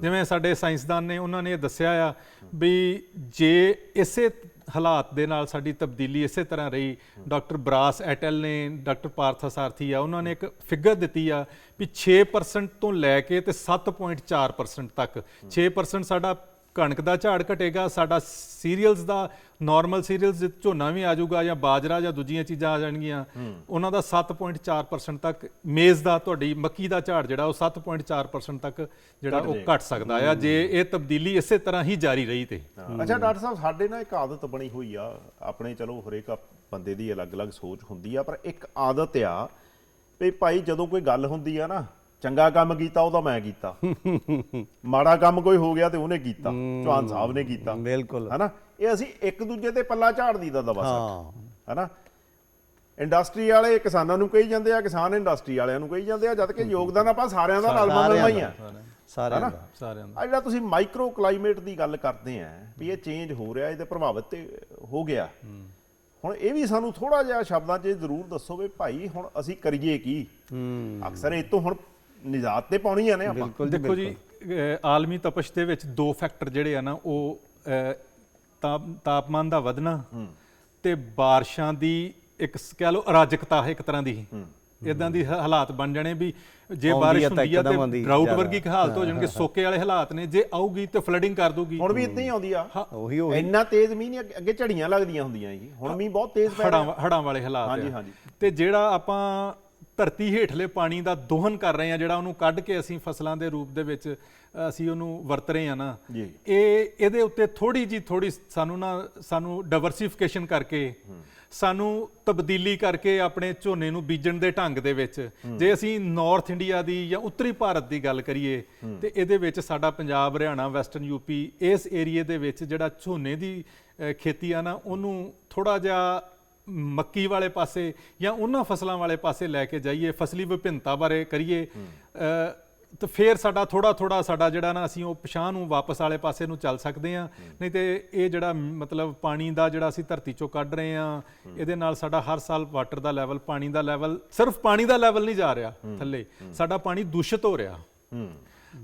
Speaker 3: ਜਿਵੇਂ ਸਾਡੇ ਸਾਇੰਸਦਾਨ ਨੇ ਉਹਨਾਂ ਨੇ ਇਹ ਦੱਸਿਆ ਆ ਵੀ ਜੇ ਇਸੇ ਹਾਲਾਤ ਦੇ ਨਾਲ ਸਾਡੀ ਤਬਦੀਲੀ ਇਸੇ ਤਰ੍ਹਾਂ ਰਹੀ ਡਾਕਟਰ ਬਰਾਸ ਐਟਲ ਨੇ ਡਾਕਟਰ ਪਾਰਥ ਸਾਰਥੀ ਆ ਉਹਨਾਂ ਨੇ ਇੱਕ ਫਿਗਰ ਦਿੱਤੀ ਆ ਵੀ 6% ਤੋਂ ਲੈ ਕੇ ਤੇ 7.4% ਤੱਕ। 6% ਸਾਡਾ ਕਣਕ ਦਾ ਝਾੜ ਘਟੇਗਾ ਸਾਡਾ ਸੀਰੀਅਲਸ ਦਾ ਨਾਰਮਲ ਸੀਰੀਅਲਸ ਝੋਨਾ ਵੀ ਆ ਜਾਊਗਾ ਜਾਂ ਬਾਜਰਾ ਜਾਂ ਦੂਜੀਆਂ ਚੀਜ਼ਾਂ ਆ ਜਾਣਗੀਆਂ ਉਹਨਾਂ ਦਾ 7.4% ਤੱਕ ਮੇਜ਼ ਦਾ ਤੁਹਾਡੀ ਮੱਕੀ ਦਾ ਝਾੜ ਜਿਹੜਾ ਉਹ 7.4% ਤੱਕ ਜਿਹੜਾ ਉਹ ਘਟ ਸਕਦਾ ਆ ਜੇ ਇਹ ਤਬਦੀਲੀ ਇਸੇ ਤਰ੍ਹਾਂ ਹੀ ਜਾਰੀ ਰਹੀ ਤੇ।
Speaker 1: ਅੱਛਾ ਡਾਕਟਰ ਸਾਹਿਬ ਸਾਡੇ ਨਾਲ ਇੱਕ ਆਦਤ ਬਣੀ ਹੋਈ ਆ ਆਪਣੇ ਚਲੋ ਹਰੇਕ ਬੰਦੇ ਦੀ ਅਲੱਗ-ਅਲੱਗ ਸੋਚ ਹੁੰਦੀ ਆ ਪਰ ਇੱਕ ਆਦਤ ਆ ਵੀ ਭਾਈ ਜਦੋਂ ਕੋਈ ਗੱਲ ਹੁੰਦੀ ਆ ਨਾ ਚੰਗਾ ਕੰਮ ਕੀਤਾ ਉਹਦਾ ਮੈਂ ਕੀਤਾ। ਮਾੜਾ ਕੰਮ ਕੋਈ ਹੋ ਗਿਆ ਤੇ ਉਹਨੇ ਕੀਤਾ ਚੌਹਾਨ ਸਾਹਿਬ ਨੇ ਕੀਤਾ।
Speaker 2: ਬਿਲਕੁਲ।
Speaker 1: ਹਨਾ? ਇਹ ਅਸੀਂ ਇੱਕ ਦੂਜੇ ਤੇ ਪੱਲਾ ਝਾੜ ਦੀਦਾ ਦਾ ਬਸ।
Speaker 2: ਹਾਂ।
Speaker 1: ਹਨਾ? ਇੰਡਸਟਰੀ ਵਾਲੇ ਕਿਸਾਨਾਂ ਨੂੰ ਕਹੀ ਜਾਂਦੇ ਆ ਕਿਸਾਨ ਇੰਡਸਟਰੀ ਵਾਲਿਆਂ ਨੂੰ ਕਹੀ ਜਾਂਦੇ ਆ ਜਦ ਕਿ ਯੋਗਦਾਨ ਆਪਾਂ ਸਾਰਿਆਂ ਦਾ ਮਿਲਮਾ ਹੀ ਆ।
Speaker 2: ਸਾਰਿਆਂ? ਦਾ
Speaker 3: ਸਾਰਿਆਂ ਦਾ।
Speaker 1: ਜਿਹੜਾ ਤੁਸੀਂ ਮਾਈਕਰੋ ਕਲਾਈਮੇਟ ਦੀ ਗੱਲ ਕਰਦੇ ਆ ਵੀ ਇਹ ਚੇਂਜ ਹੋ ਰਿਹਾ ਇਹਦੇ ਪ੍ਰਭਾਵਿਤ ਤੇ ਹੋ ਗਿਆ। ਹੁਣ ਇਹ ਵੀ ਸਾਨੂੰ ਥੋੜਾ ਜਿਹਾ ਸ਼ਬਦਾਂ 'ਚ ਜ਼ਰੂਰ ਦੱਸੋ ਵੀ ਭਾਈ ਹੁਣ ਅਸੀਂ ਕਰੀਏ ਕੀ? ਅਕਸਰ ਇਹ ਤੋਂ ਹੁਣ ਨਿਜਾਤ ਤੇ ਪਾਉਣੀ ਆ ਨੇ ਆਪਾਂ।
Speaker 2: ਬਿਲਕੁਲ
Speaker 3: ਦੇਖੋ ਜੀ ਆਲਮੀ ਤਪਸ਼ ਦੇ ਵਿੱਚ ਦੋ ਫੈਕਟਰ ਜਿਹੜੇ ਆ ਨਾ ਉਹ ਤਾਪਮਾਨ ਦਾ ਵਧਣਾ ਤੇ ਬਾਰਿਸ਼ਾਂ ਦੀ ਇੱਕ ਕਹਿ ਲਓ ਅਰਾਜਕਤਾ ਹੈ ਇੱਕ ਤਰ੍ਹਾਂ ਦੀ। ਇਦਾਂ ਦੀ ਹਾਲਾਤ ਬਣ ਜਾਣੇ ਵੀ ਜੇ ਬਾਰਿਸ਼ ਹੁੰਦੀ ਆ ਤੇ ਡਰਾਊਟ। ਵਰਗੀ ਇੱਕ ਹਾਲਤ ਹੋ ਜਾਣਗੇ ਸੋਕੇ ਵਾਲੇ ਹਾਲਾਤ ਨੇ ਜੇ ਆਊਗੀ ਤੇ ਫਲੱਡਿੰਗ ਕਰ ਦੂਗੀ
Speaker 1: ਹੁਣ ਵੀ ਇਦਾਂ ਹੀ ਆਉਂਦੀ ਆ।
Speaker 2: ਉਹੀ ਉਹੀ।
Speaker 1: ਇੰਨਾ ਤੇਜ਼ ਮੀਂਹ ਨਹੀਂ ਅੱਗੇ- ਝੜੀਆਂ ਲੱਗਦੀਆਂ ਹੁੰਦੀਆਂ ਜੀ। ਹੁਣ ਮੀਂਹ ਬਹੁਤ ਤੇਜ਼ ਪੈ ਰਿਹਾ।
Speaker 3: ਹੜਾਂ ਵਾਲੇ ਹਾਲਾਤ
Speaker 1: ਹਾਂਜੀ। ਹਾਂਜੀ।
Speaker 3: ਤੇ ਜਿਹੜਾ ਆਪਾਂ ਧਰਤੀ ਹੇਠਲੇ ਪਾਣੀ ਦਾ ਦੋਹਨ ਕਰ ਰਹੇ ਆ ਜਿਹੜਾ ਉਹਨੂੰ ਕੱਢ ਕੇ ਅਸੀਂ ਫਸਲਾਂ ਦੇ ਰੂਪ ਦੇ ਵਿੱਚ ਅਸੀਂ ਉਹਨੂੰ ਵਰਤ ਰਹੇ ਆ ਨਾ। ਇਹ ਇਹਦੇ ਉੱਤੇ ਥੋੜੀ ਜੀ ਥੋੜੀ ਸਾਨੂੰ ਨਾ ਸਾਨੂੰ ਡਾਈਵਰਸਿਫਿਕੇਸ਼ਨ ਕਰਕੇ ਸਾਨੂੰ ਤਬਦੀਲੀ ਕਰਕੇ ਆਪਣੇ ਝੋਨੇ ਨੂੰ ਬੀਜਣ ਦੇ ਢੰਗ ਦੇ ਵਿੱਚ ਜੇ ਅਸੀਂ ਨਾਰਥ ਇੰਡੀਆ ਦੀ ਜਾਂ ਉੱਤਰੀ ਭਾਰਤ ਦੀ ਗੱਲ ਕਰੀਏ ਤੇ ਇਹਦੇ ਵਿੱਚ ਸਾਡਾ ਪੰਜਾਬ ਹਰਿਆਣਾ ਵੈਸਟਰਨ ਯੂਪੀ ਇਸ ਏਰੀਏ ਦੇ ਵਿੱਚ ਜਿਹੜਾ ਝੋਨੇ ਦੀ ਖੇਤੀ ਆ ਨਾ ਉਹਨੂੰ ਥੋੜਾ ਜਿਹਾ ਮੱਕੀ ਵਾਲੇ ਪਾਸੇ ਜਾਂ ਉਹਨਾਂ ਫਸਲਾਂ ਵਾਲੇ ਪਾਸੇ ਲੈ ਕੇ ਜਾਈਏ ਫਸਲੀ ਵਿਭਿੰਨਤਾ ਬਾਰੇ ਕਰੀਏ ਤੇ ਫਿਰ ਸਾਡਾ ਥੋੜਾ ਥੋੜਾ ਸਾਡਾ ਜਿਹੜਾ ਨਾ ਅਸੀਂ ਉਹ ਪਛਾਣ ਨੂੰ ਵਾਪਸ ਵਾਲੇ ਪਾਸੇ ਨੂੰ ਚੱਲ ਸਕਦੇ ਆ ਨਹੀਂ ਤੇ ਇਹ ਜਿਹੜਾ ਮਤਲਬ ਪਾਣੀ ਦਾ ਜਿਹੜਾ ਅਸੀਂ ਧਰਤੀ ਚੋਂ ਕੱਢ ਰਹੇ ਆ ਇਹਦੇ ਨਾਲ ਸਾਡਾ ਹਰ ਸਾਲ ਵਾਟਰ ਦਾ ਲੈਵਲ ਪਾਣੀ ਦਾ ਲੈਵਲ ਸਿਰਫ ਪਾਣੀ ਦਾ ਲੈਵਲ ਨਹੀਂ ਜਾ ਰਿਹਾ ਥੱਲੇ ਸਾਡਾ ਪਾਣੀ ਦੂਸ਼ਿਤ ਹੋ ਰਿਹਾ।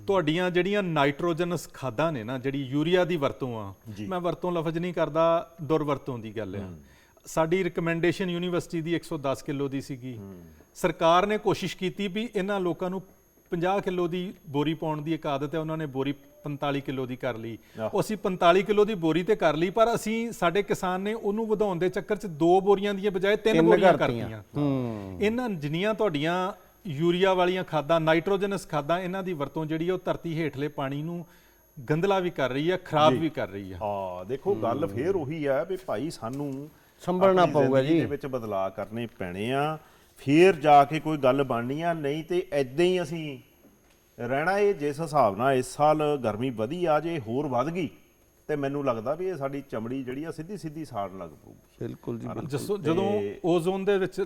Speaker 3: ਤੁਹਾਡੀਆਂ ਜਿਹੜੀਆਂ ਨਾਈਟ੍ਰੋਜਨਸ ਖਾਦਾਂ ਨੇ ਨਾ ਜਿਹੜੀ ਯੂਰੀਆ ਦੀ ਵਰਤੋਂ ਆ ਮੈਂ ਵਰਤੋਂ ਲਫ਼ਜ਼ ਨਹੀਂ ਕਰਦਾ ਦੁਰਵਰਤੋਂ ਦੀ ਗੱਲ ਆ। ਸਾਡੀ ਰਿਕਮੈਂਡੇਸ਼ਨ ਯੂਨੀਵਰਸਿਟੀ ਦੀ 110 ਕਿਲੋ ਦੀ ਸੀਗੀ। ਸਰਕਾਰ ਨੇ ਕੋਸ਼ਿਸ਼ ਕੀਤੀ ਵੀ ਇਹਨਾਂ ਲੋਕਾਂ ਨੂੰ 50 ਕਿਲੋ ਦੀ ਬੋਰੀ ਪਾਉਣ ਦੀ ਇੱਕ ਆਦਤ ਹੈ ਉਹਨਾਂ ਨੇ ਬੋਰੀ 45 ਕਿਲੋ ਦੀ ਕਰ ਲਈ। ਉਹ ਅਸੀਂ 45 ਕਿਲੋ ਦੀ ਬੋਰੀ ਤੇ ਕਰ ਲਈ ਪਰ ਅਸੀਂ ਸਾਡੇ ਕਿਸਾਨ ਨੇ ਉਹਨੂੰ ਵਧਾਉਣ ਦੇ ਚੱਕਰ 'ਚ ਦੋ ਬੋਰੀਆਂ ਦੀਆਂ ਬਜਾਏ ਤਿੰਨ ਬੋਰੀਆਂ
Speaker 2: ਕਰਤੀਆਂ।
Speaker 3: ਕਰਤੀਆਂ। ਇਹਨਾਂ ਜਿੰਨੀਆਂ ਤੁਹਾਡੀਆਂ ਯੂਰੀਆ ਵਾਲੀਆਂ ਖਾਦਾਂ ਨਾਈਟ੍ਰੋਜਨਸ ਖਾਦਾਂ ਇਹਨਾਂ ਦੀ ਵਰਤੋਂ ਜਿਹੜੀ ਉਹ ਧਰਤੀ ਹੇਠਲੇ ਪਾਣੀ ਨੂੰ ਗੰਦਲਾ ਵੀ ਕਰ ਰਹੀ ਹੈ ਖਰਾਬ ਵੀ ਕਰ ਰਹੀ ਹੈ
Speaker 1: ਹਾਂ ਦੇਖੋ ਗੱਲ ਫੇਰ ਉਹੀ ਆ ਵੀ ਭਾਈ ਸਾਨੂੰ
Speaker 2: ਸੰਭਲਣਾ ਪਊਗਾ ਜੀ।
Speaker 1: ਦੇ ਵਿੱਚ ਬਦਲਾਅ ਕਰਨੇ ਪੈਣੇ ਆ ਫੇਰ ਜਾ ਕੇ ਕੋਈ ਗੱਲ ਬਣਨੀ ਆ ਨਹੀਂ ਤੇ ਐਦਾਂ ਹੀ ਅਸੀਂ ਰਹਿਣਾ ਇਹ ਜਿਸ ਹਿਸਾਬ ਨਾਲ ਇਸ ਸਾਲ ਗਰਮੀ ਵਧੀ ਆ ਜੇ ਹੋਰ ਵੱਧ ਗਈ ਤੇ ਮੈਨੂੰ ਲੱਗਦਾ ਵੀ ਇਹ ਸਾਡੀ ਚਮੜੀ ਜਿਹੜੀ ਆ ਸਿੱਧੀ ਸਿੱਧੀ ਸਾੜਨ ਲੱਗ ਪਊਗੀ
Speaker 2: ਬਿਲਕੁਲ ਜੀ
Speaker 3: ਜਦੋਂ ਓਜ਼ੋਨ ਦੇ ਵਿੱਚ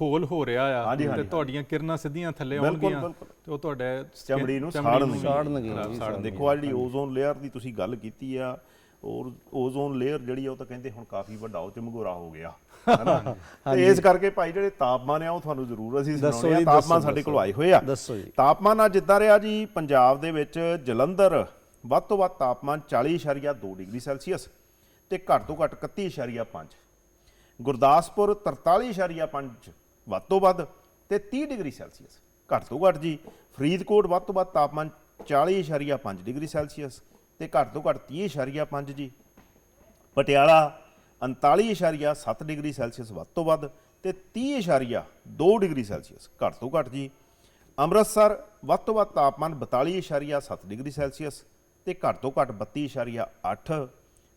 Speaker 3: ਹੋਲ ਹੋ ਰਿਹਾ ਆ ਤੇ ਤੁਹਾਡੀਆਂ ਕਿਰਨਾਂ ਸਿੱਧੀਆਂ ਥੱਲੇ ਆਉਣਗੀਆਂ। ਤੇ ਉਹ ਤੁਹਾਡੇ
Speaker 1: ਚਮੜੀ ਨੂੰ ਸਾੜਨਗੀਆਂ
Speaker 2: ਸਾੜਨਗੀਆਂ।
Speaker 1: ਦੇਖੋ ਆ ਜਿਹੜੀ ਓਜ਼ੋਨ ਲੇਅਰ ਦੀ ਤੁਸੀਂ ਗੱਲ ਕੀਤੀ ਆ ਔਰ ਓਜ਼ੋਨ ਲੇਅਰ ਜਿਹੜੀ ਆ ਉਹ ਤਾਂ ਕਹਿੰਦੇ ਹੁਣ ਕਾਫੀ ਵੱਡਾ ਉਹ ਚਮਗੋਰਾ ਹੋ ਗਿਆ। ਹੈਨਾ? ਤੇ ਇਸ ਕਰਕੇ ਭਾਈ ਜਿਹੜੇ ਤਾਪਮਾਨ ਆ ਉਹ ਤੁਹਾਨੂੰ ਜ਼ਰੂਰ ਅਸੀਂ ਸੁਣਾਉਣੇ ਆ। ਤਾਪਮਾਨ ਸਾਡੇ ਕੋਲ। ਆਏ ਹੋਏ ਆ।
Speaker 2: ਦੱਸੋ ਜੀ।
Speaker 1: ਤਾਪਮਾਨ ਆ ਜਿੱਦਾਂ ਰਿਹਾ ਜੀ ਪੰਜਾਬ ਦੇ ਵਿੱਚ ਜਲੰਧਰ ਵੱਧ ਤੋਂ ਵੱਧ ਤਾਪਮਾਨ 40.2 ਡਿਗਰੀ ਸੈਲਸੀਅਸ ਤੇ ਘੱਟ ਤੋਂ ਘੱਟ 31.5 ਗੁਰਦਾਸਪੁਰ 43.5 ਵੱਧ ਤੋਂ ਵੱਧ ਤੇ 30 ਡਿਗਰੀ ਸੈਲਸੀਅਸ। ਘੱਟ ਤੋਂ ਘੱਟ ਜੀ ਫਰੀਦਕੋਟ ਵੱਧ ਤੋਂ ਵੱਧ ਤਾਪਮਾਨ 40.5 ਡਿਗਰੀ ਸੈਲਸੀਅਸ। ਤੇ ਘੱਟ ਤੋਂ ਘੱਟ 30.5 ਜੀ। ਪਟਿਆਲਾ 39.7 ਡਿਗਰੀ ਸੈਲਸੀਅਸ ਵੱਧ ਤੋਂ ਵੱਧ ਤੇ 30.2 ਡਿਗਰੀ ਸੈਲਸੀਅਸ ਘੱਟ ਤੋਂ ਘੱਟ ਜੀ। ਅੰਮ੍ਰਿਤਸਰ ਵੱਧ ਤੋਂ ਵੱਧ ਤਾਪਮਾਨ 42.7 ਡਿਗਰੀ ਸੈਲਸੀਅਸ ਤੇ ਘੱਟ ਤੋਂ ਘੱਟ 32.8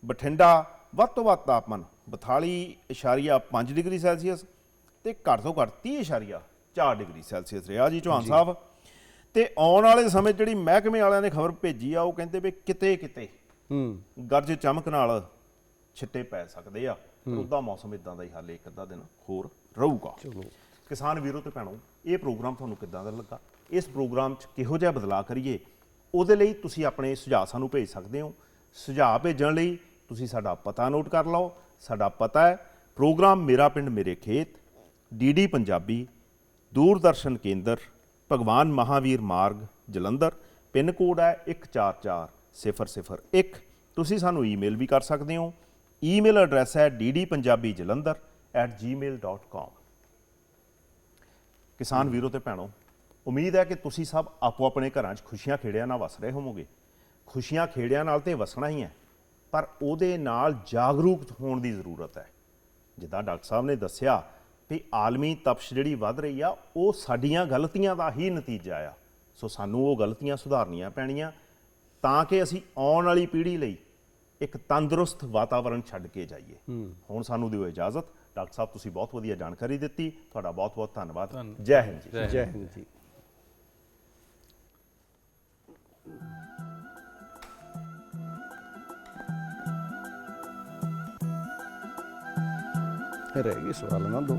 Speaker 1: ਬਠਿੰਡਾ ਵੱਧ ਤੋਂ ਵੱਧ ਤਾਪਮਾਨ 42.5 ਡਿਗਰੀ ਸੈਲਸੀਅਸ ਤੇ ਘੱਟ ਤੋਂ ਘੱਟ 30.4 ਡਿਗਰੀ ਸੈਲਸੀਅਸ ਰਿਹਾ ਜੀ ਚੌਹਾਨ ਸਾਹਿਬ। ਤੇ ਆਉਣ ਵਾਲੇ ਸਮੇਂ ਜਿਹੜੀ ਮਹਿਕਮੇ ਵਾਲਿਆਂ ਨੇ ਖਬਰ ਭੇਜੀ ਆ ਉਹ ਕਹਿੰਦੇ ਵੀ ਕਿਤੇ ਕਿਤੇ
Speaker 2: ਹੂੰ।
Speaker 1: ਗਰਜ ਚਮਕ ਨਾਲ ਛਿੱਟੇ ਪੈ ਸਕਦੇ ਆ। ਉਹਦਾ ਮੌਸਮ ਇਦਾਂ ਦਾ ਹੀ ਹਾਲੇ ਇੱਕ ਅੱਧਾ ਦਿਨ ਹੋਰ ਰਹੂਗਾ।
Speaker 2: ਚਲੋ।
Speaker 1: ਕਿਸਾਨ ਵੀਰੋ ਤੇ ਭੈਣੋ ਇਹ ਪ੍ਰੋਗਰਾਮ ਤੁਹਾਨੂੰ ਕਿੱਦਾਂ ਦਾ ਲੱਗਾ? ਇਸ ਪ੍ਰੋਗਰਾਮ 'ਚ ਕਿਹੋ ਜਿਹਾ ਬਦਲਾਅ ਕਰੀਏ? ਉਹਦੇ ਲਈ ਤੁਸੀਂ ਆਪਣੇ ਸੁਝਾਅ ਸਾਨੂੰ ਭੇਜ ਸਕਦੇ ਹੋ। ਸੁਝਾਅ ਭੇਜਣ ਲਈ ਤੁਸੀਂ ਸਾਡਾ ਪਤਾ ਨੋਟ ਕਰ ਲਓ। ਸਾਡਾ ਪਤਾ ਹੈ ਪ੍ਰੋਗਰਾਮ ਮੇਰਾ ਪਿੰਡ ਮੇਰੇ ਖੇਤ ਡੀਡੀ ਪੰਜਾਬੀ ਦੂਰਦਰਸ਼ਨ ਕੇਂਦਰ ਭਗਵਾਨ ਮਹਾਵੀਰ ਮਾਰਗ ਜਲੰਧਰ ਪਿੰਨ ਕੋਡ ਹੈ 144001 ਤੁਸੀਂ ਸਾਨੂੰ ਈਮੇਲ ਵੀ ਕਰ ਸਕਦੇ ਹੋ। ਈਮੇਲ ਐਡਰੈਸ ਹੈ ddpunjabijalandhar@gmail.com ਕਿਸਾਨ ਵੀਰੋ ਤੇ ਭੈਣੋ ਉਮੀਦ ਹੈ ਕਿ ਤੁਸੀਂ ਸਭ ਆਪੋ ਆਪਣੇ ਘਰਾਂ 'ਚ ਖੁਸ਼ੀਆਂ ਖੇੜਿਆਂ ਨਾਲ ਵਸ ਰਹੇ ਹੋਵੋਗੇ। ਖੁਸ਼ੀਆਂ ਖੇੜਿਆਂ ਨਾਲ ਤੇ ਵਸਣਾ ਹੀ ਹੈ ਪਰ ਉਹਦੇ ਨਾਲ ਜਾਗਰੂਕ ਹੋਣ ਦੀ ਜ਼ਰੂਰਤ ਹੈ। ਜਿੱਦਾਂ ਡਾਕਟਰ ਸਾਹਿਬ ਨੇ ਦੱਸਿਆ ਵੀ ਆਲਮੀ ਤਪਸ਼ ਜਿਹੜੀ ਵੱਧ ਰਹੀ ਆ ਉਹ ਸਾਡੀਆਂ ਗਲਤੀਆਂ ਦਾ ਹੀ ਨਤੀਜਾ ਆ। ਸੋ ਸਾਨੂੰ ਉਹ ਗਲਤੀਆਂ ਸੁਧਾਰਨੀਆਂ ਪੈਣੀਆਂ ਤਾਂ ਕਿ ਅਸੀਂ ਆਉਣ ਵਾਲੀ ਪੀੜ੍ਹੀ ਲਈ ਇੱਕ ਤੰਦਰੁਸਤ ਵਾਤਾਵਰਣ ਛੱਡ ਕੇ ਜਾਈਏ। ਹੁਣ ਸਾਨੂੰ ਦਿਓ ਇਜਾਜ਼ਤ। ਡਾਕਟਰ ਸਾਹਿਬ ਤੁਸੀਂ ਬਹੁਤ ਵਧੀਆ ਜਾਣਕਾਰੀ ਦਿੱਤੀ। ਤੁਹਾਡਾ ਬਹੁਤ ਬਹੁਤ ਧੰਨਵਾਦ। ਜੈ ਹਿੰਦ ਜੀ।
Speaker 2: ਜੈ ਹਿੰਦ। ਜੀ ਰਹਿ ਗਏ ਸਵਾਲ ਨਾ ਦੋ।